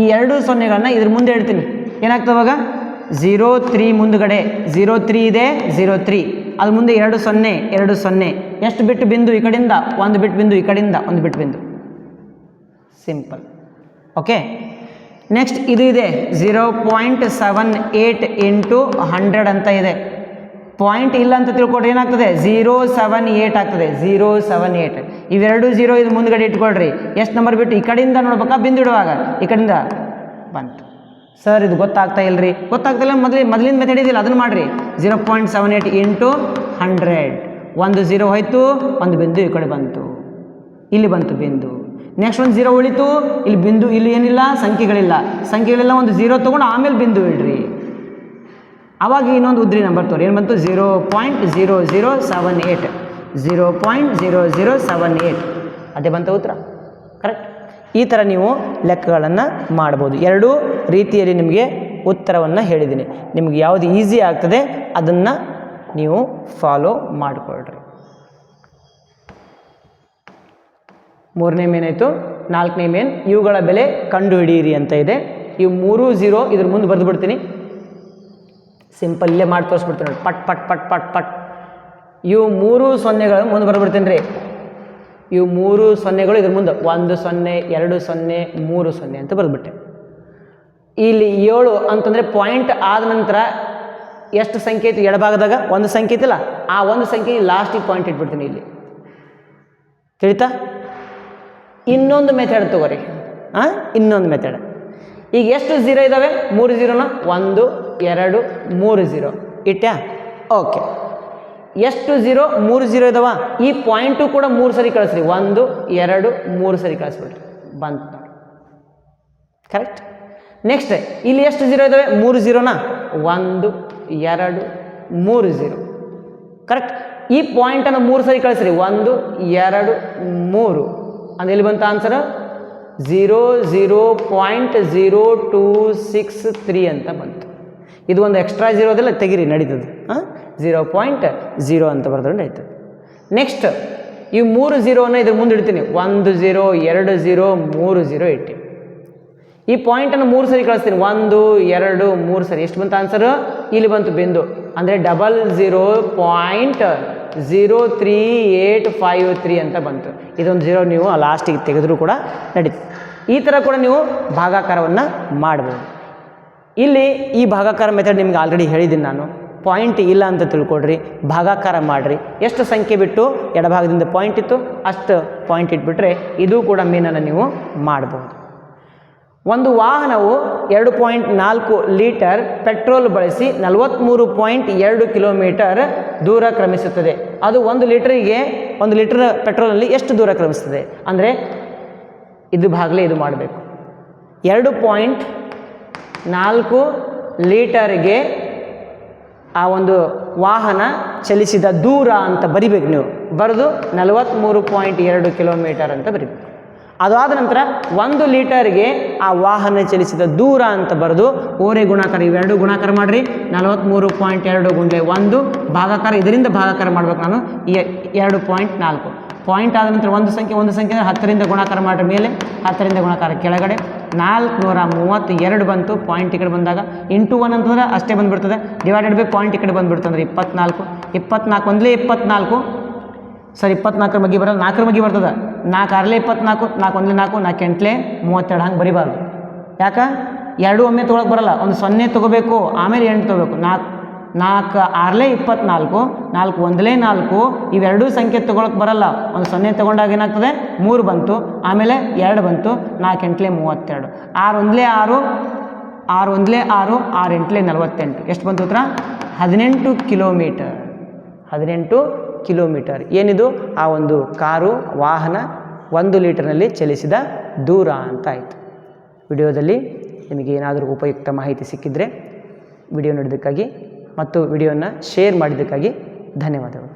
ಈ ಎರಡು ಸೊನ್ನೆಗಳನ್ನ ಇದ್ರ ಮುಂದೆ ಹೇಳ್ತೀನಿ. ಏನಾಗ್ತದೆ ಅವಾಗ ಝೀರೋ ತ್ರೀ ಮುಂದುಗಡೆ. ಝೀರೋ ತ್ರೀ ಇದೆ ಝೀರೋ ತ್ರೀ ಅದು ಮುಂದೆ ಎರಡು ಸೊನ್ನೆ ಎರಡು ಸೊನ್ನೆ. ಎಷ್ಟು ಬಿಟ್ಟು ಬಿಂದು ಈ ಕಡೆಯಿಂದ? ಒಂದು ಬಿಟ್ಟು ಬಿಂದು ಈ ಕಡೆಯಿಂದ, ಒಂದು ಬಿಟ್ಟು ಬಿಂದು. ಸಿಂಪಲ್ ಓಕೆ ನೆಕ್ಸ್ಟ್ ಇದು ಇದೆ. Zero point seven eight into hundred ಅಂತ ಇದೆ. ಪಾಯಿಂಟ್ ಇಲ್ಲ ಅಂತ ತಿಳ್ಕೊಡ್ರಿ ಏನಾಗ್ತದೆ? ಝೀರೋ ಸೆವೆನ್ ಏಯ್ಟ್ ಆಗ್ತದೆ. ಝೀರೋ ಸೆವೆನ್ ಏಯ್ಟ್ ಇವೆರಡು ಜೀರೋ ಇದು ಮುಂದ್ಗಡೆ ಇಟ್ಕೊಳ್ರಿ. ಎಷ್ಟು ನಂಬರ್ ಬಿಟ್ಟು? ಈ ಕಡೆಯಿಂದ ನೋಡ್ಬೇಕಾ? ಬಿಂದಿಡುವಾಗ ಈ ಕಡೆಯಿಂದ ಬಂತು. ಸರ್ ಇದು ಗೊತ್ತಾಗ್ತಾ ಇಲ್ರಿ. ಗೊತ್ತಾಗ್ತಿಲ್ಲ ಮೊದಲೇ ಮೊದಲಿನ ಮೆಥಡ್ ಇದಿಲ್ಲ ಅದನ್ನು ಮಾಡಿರಿ. Zero point seven eight into hundred ಒಂದು ಝೀರೋ ಹೋಯ್ತು, ಒಂದು ಬಿಂದು ಈ ಕಡೆ ಬಂತು. ಇಲ್ಲಿ ಬಂತು ಬಿಂದು. ನೆಕ್ಸ್ಟ್ ಒಂದು ಜೀರೋ ಉಳಿತು, ಇಲ್ಲಿ ಬಿಂದು ಇಲ್ಲಿ ಏನಿಲ್ಲ, ಸಂಖ್ಯೆಗಳಿಲ್ಲ. ಸಂಖ್ಯೆಗಳಿಲ್ಲ ಒಂದು ಝೀರೋ ತೊಗೊಂಡು ಆಮೇಲೆ ಬಿಂದು ಇಡ್ರಿ. ಆವಾಗ ಇನ್ನೊಂದು ಉದ್ರಿ ನಂಬರ್ ತೋರಿ. ಏನು ಬಂತು? Zero point zero zero seven eight zero point zero zero seven eight ಅದೇ ಬಂತ ಉತ್ತರ? ಕರೆಕ್ಟ್ ಈ ಥರ ನೀವು ಲೆಕ್ಕಗಳನ್ನು ಮಾಡ್ಬೋದು. ಎರಡೂ ರೀತಿಯಲ್ಲಿ ನಿಮಗೆ ಉತ್ತರವನ್ನು ಹೇಳಿದ್ದೀನಿ. ನಿಮಗೆ ಯಾವುದು ಈಸಿ ಆಗ್ತದೆ ಅದನ್ನು ನೀವು ಫಾಲೋ ಮಾಡಿಕೊಳ್ಳ್ರಿ ಮೂರನೇ ಮೇನಾಯಿತು ನಾಲ್ಕನೇ ಮೇನ್ ಇವುಗಳ ಬೆಲೆ ಕಂಡುಹಿಡಿಯಿರಿ ಅಂತ ಇದೆ. ಇವು ಮೂರು ಝೀರೋ ಇದ್ರ ಮುಂದೆ ಬರೆದು ಬಿಡ್ತೀನಿ. ಸಿಂಪಲ್ ಇಲ್ಲೇ ಮಾಡಿ ತೋರಿಸ್ಬಿಡ್ತೀನಿ ನೋಡಿ. ಪಟ್ ಪಟ್ ಪಟ್ ಪಟ್ ಪಟ್. ಇವು ಮೂರು ಸೊನ್ನೆಗಳು ಮುಂದೆ ಬರ್ಬಿಡ್ತೀನಿ ರೀ. ಇವು ಮೂರು ಸೊನ್ನೆಗಳು ಇದ್ರ ಮುಂದೆ. ಒಂದು ಸೊನ್ನೆ, ಎರಡು ಸೊನ್ನೆ, ಮೂರು ಸೊನ್ನೆ ಅಂತ ಬರೆದ್ಬಿಟ್ಟೆ. ಇಲ್ಲಿ ಏಳು ಅಂತಂದರೆ ಪಾಯಿಂಟ್ ಆದ ನಂತರ ಎಷ್ಟು ಸಂಖ್ಯೆ ಇತ್ತು ಎಡಭಾಗದಾಗ ಒಂದು ಸಂಖ್ಯೆ ಇತ್ತಲ್ಲ ಆ ಒಂದು ಸಂಖ್ಯೆ ಲಾಸ್ಟಿಗೆ ಪಾಯಿಂಟ್ ಇಟ್ಬಿಡ್ತೀನಿ ಇಲ್ಲಿ. ತಿಳಿತಾ? ಇನ್ನೊಂದು ಮೆಥಡ್ ತಗೋರಿ. ಹಾಂ ಇನ್ನೊಂದು ಮೆಥಡ್ ಈಗ ಎಷ್ಟು ಝೀರೋ ಇದ್ದಾವೆ ಮೂರು ಝೀರೋನ ಒಂದು ಎರಡು, ಮೂರು ಝೀರೋ ಇಟ್ಯಾ? ಓಕೆ. ಎಷ್ಟು ಝೀರೋ ಮೂರು ಝೀರೋ ಇದಾವ? ಈ ಪಾಯಿಂಟು ಕೂಡ ಮೂರು ಸರಿ ಕಳಿಸ್ರಿ. ಒಂದು, ಎರಡು, ಮೂರು ಸರಿ ಕಳಿಸ್ಬಿಡ್ರಿ. ಬಂತು ಕರೆಕ್ಟ್ ನೆಕ್ಸ್ಟ್ ಇಲ್ಲಿ ಎಷ್ಟು ಝೀರೋ ಇದ್ದಾವೆ ಮೂರು ಝೀರೋನಾ ಒಂದು, ಎರಡು, ಮೂರು ಝೀರೋ ಕರೆಕ್ಟ್ ಈ ಪಾಯಿಂಟನ್ನು ಮೂರು ಸರಿ ಕಳಿಸ್ರಿ. ಒಂದು, ಎರಡು, ಮೂರು. ಅಂದ್ರೆ ಎಲ್ಲಿ ಬಂತ answer zero zero point zero two six three ಅಂತ ಬಂತು. ಇದು ಒಂದು ಎಕ್ಸ್ಟ್ರಾ ಝೀರೋದೆಲ್ಲ ತೆಗಿರಿ, ನಡೀತದೆ. ಹಾಂ? ಝೀರೋ ಪಾಯಿಂಟ್ ಝೀರೋ ಅಂತ ಬರೆದ್ರೆ ನಡೀತದೆ. ನೆಕ್ಸ್ಟ್ ಈ ಮೂರು ಝೀರೋನ ಇದ್ರ ಮುಂದೆ ಇಡ್ತೀನಿ. ಒಂದು ಝೀರೋ ಎರಡು ಝೀರೋ ಮೂರು ಝೀರೋ ಇಟ್ಟು. ಈ ಪಾಯಿಂಟನ್ನು ಮೂರು ಸರಿ ಕಳಿಸ್ತೀನಿ. ಒಂದು, ಎರಡು, ಮೂರು ಸರಿ. ಎಷ್ಟು ಬಂತು ಆನ್ಸರು ಇಲ್ಲಿ ಬಂತು ಬಿಂದು. ಅಂದರೆ double zero point zero three eight five three ಅಂತ ಬಂತು. ಇದೊಂದು ಝೀರೋ ನೀವು ಲಾಸ್ಟಿಗೆ ತೆಗೆದರೂ ಕೂಡ ನಡೀತದೆ. ಈ ಥರ ಕೂಡ ನೀವು ಭಾಗಾಕಾರವನ್ನು ಮಾಡ್ಬೋದು. ಇಲ್ಲಿ ಈ ಭಾಗಾಕಾರ ಮೆಥಡ್ ನಿಮ್ಗೆ ಆಲ್ರೆಡಿ ಹೇಳಿದ್ದೀನಿ ನಾನು. ಪಾಯಿಂಟ್ ಇಲ್ಲ ಅಂತ ತಿಳ್ಕೊಡ್ರಿ, ಭಾಗಾಕಾರ ಮಾಡಿರಿ. ಎಷ್ಟು ಸಂಖ್ಯೆ ಬಿಟ್ಟು ಎಡಭಾಗದಿಂದ ಪಾಯಿಂಟ್ ಇತ್ತು, ಅಷ್ಟು ಪಾಯಿಂಟ್ ಇಟ್ಬಿಟ್ರೆ ಇದು ಕೂಡ ಮೀನನ್ನು ನೀವು ಮಾಡ್ಬೋದು. ಒಂದು ವಾಹನವು ಎರಡು ಪಾಯಿಂಟ್ ನಾಲ್ಕು ಲೀಟರ್ ಪೆಟ್ರೋಲ್ ಬಳಸಿ ನಲವತ್ತ್ಮೂರು ಪಾಯಿಂಟ್ ಎರಡು ಕಿಲೋಮೀಟರ್ ದೂರ ಕ್ರಮಿಸುತ್ತದೆ. ಅದು ಒಂದು ಲೀಟರಿಗೆ ಒಂದು ಲೀಟರ್ ಪೆಟ್ರೋಲಲ್ಲಿ ಎಷ್ಟು ದೂರ ಕ್ರಮಿಸ್ತದೆ ಅಂದರೆ ಇದು ಭಾಗಲೇ ಇದು ಮಾಡಬೇಕು. ಎರಡು ಪಾಯಿಂಟ್ ನಾಲ್ಕು ಲೀಟರ್ಗೆ ಆ ಒಂದು ವಾಹನ ಚಲಿಸಿದ ದೂರ ಅಂತ ಬರಿಬೇಕು ನೀವು. ಬರೆದು ನಲವತ್ತ್ಮೂರು ಪಾಯಿಂಟ್ ಎರಡು ಕಿಲೋಮೀಟರ್ ಅಂತ ಬರಿಬೇಕು. ಅದಾದ ನಂತರ ಒಂದು ಲೀಟರ್ಗೆ ಆ ವಾಹನ ಚಲಿಸಿದ ದೂರ ಅಂತ ಬರೆದು ಓರೆ ಗುಣಾಕಾರ ಇವೆರಡು ಗುಣಾಕಾರ ಮಾಡಿರಿ. ನಲವತ್ತ್ಮೂರು ಪಾಯಿಂಟ್ ಎರಡು ಗುಂಡೆ ಒಂದು ಭಾಗಾಕಾರ, ಇದರಿಂದ ಭಾಗಾಕಾರ ಮಾಡ್ಬೇಕು ನಾನು. ಎರಡು ಪಾಯಿಂಟ್ ನಾಲ್ಕು. ಪಾಯಿಂಟ್ ಆದ ನಂತರ ಒಂದು ಸಂಖ್ಯೆ ಒಂದು ಸಂಖ್ಯೆ ಹತ್ತರಿಂದ ಗುಣಾಕಾರ ಮಾಡಿದ ಮೇಲೆ ಹತ್ತರಿಂದ ಗುಣಾಕಾರ ಕೆಳಗಡೆ. ನಾಲ್ಕುನೂರ ಮೂವತ್ತು ಎರಡು ಬಂತು ಪಾಯಿಂಟ್ ಈ ಕಡೆ ಬಂದಾಗ ಇಂಟು ಒನ್ ಅಂತಂದ್ರೆ ಅಷ್ಟೇ ಬಂದುಬಿಡ್ತದೆ. ಡಿವೈಡೆಡ್ ಬೈ ಪಾಯಿಂಟ್ ಈ ಕಡೆ ಬಂದುಬಿಡ್ತಂದ್ರೆ ಇಪ್ಪತ್ನಾಲ್ಕು. ಇಪ್ಪತ್ನಾಲ್ಕು ಒಂದಲೇ ಇಪ್ಪತ್ನಾಲ್ಕು. ಸರ್, ಇಪ್ಪತ್ನಾಲ್ಕರ ಬಗ್ಗೆ ಬರೋದು ನಾಲ್ಕರ ಬಗ್ಗೆ ಬರ್ತದೆ. ನಾಲ್ಕು ಆರಲೇ ಇಪ್ಪತ್ನಾಲ್ಕು, ನಾಲ್ಕು ಒಂದಲೇ ನಾಲ್ಕು ನಾಲ್ಕು ಎಂಟ್ಲೆ ಮೂವತ್ತೆರಡು, ಹಂಗೆ ಬರಿಬಾರ್ದು. ಯಾಕೆ? ಎರಡು ಒಮ್ಮೆ ತೊಗೊಳಕ್ಕೆ ಬರಲ್ಲ, ಒಂದು ಸೊನ್ನೆ ತೊಗೋಬೇಕು, ಆಮೇಲೆ ಎಂಟು ತೊಗೋಬೇಕು, ನಾಲ್ಕು. ನಾಲ್ಕು ಆರಲೇ ಇಪ್ಪತ್ನಾಲ್ಕು, ನಾಲ್ಕು ಒಂದಲೇ ನಾಲ್ಕು, ಇವೆರಡೂ ಸಂಖ್ಯೆ ತೊಗೊಳಕ್ಕೆ ಬರಲ್ಲ. ಒಂದು ಸೊನ್ನೆ ತೊಗೊಂಡಾಗ ಏನಾಗ್ತದೆ? ಮೂರು ಬಂತು. ಆಮೇಲೆ ಎರಡು ಬಂತು. ನಾಲ್ಕು ಎಂಟ್ಲೆ ಮೂವತ್ತೆರಡು. ಆರು ಒಂದಲೇ ಆರು ಆರು ಒಂದಲೇ ಆರು ಆರು ಎಂಟ್ಲೆ ನಲವತ್ತೆಂಟು. ಎಷ್ಟು ಬಂತು ಉತ್ತರ? ಹದಿನೆಂಟು ಕಿಲೋಮೀಟರ್. ಹದಿನೆಂಟು ಕಿಲೋಮೀಟರ್. ಏನಿದು? ಆ ಒಂದು ಕಾರು, ವಾಹನ ಒಂದು ಲೀಟರ್ನಲ್ಲಿ ಚಲಿಸಿದ ದೂರ ಅಂತ ಆಯಿತು. ವಿಡಿಯೋದಲ್ಲಿ ನಿಮಗೆ ಏನಾದರೂ ಉಪಯುಕ್ತ ಮಾಹಿತಿ ಸಿಕ್ಕಿದರೆ ವಿಡಿಯೋ ನೋಡಿದ್ದಕ್ಕಾಗಿ ಮತ್ತು ವಿಡಿಯೋನ ಶೇರ್ ಮಾಡಿದ್ದಕ್ಕಾಗಿ ಧನ್ಯವಾದಗಳು.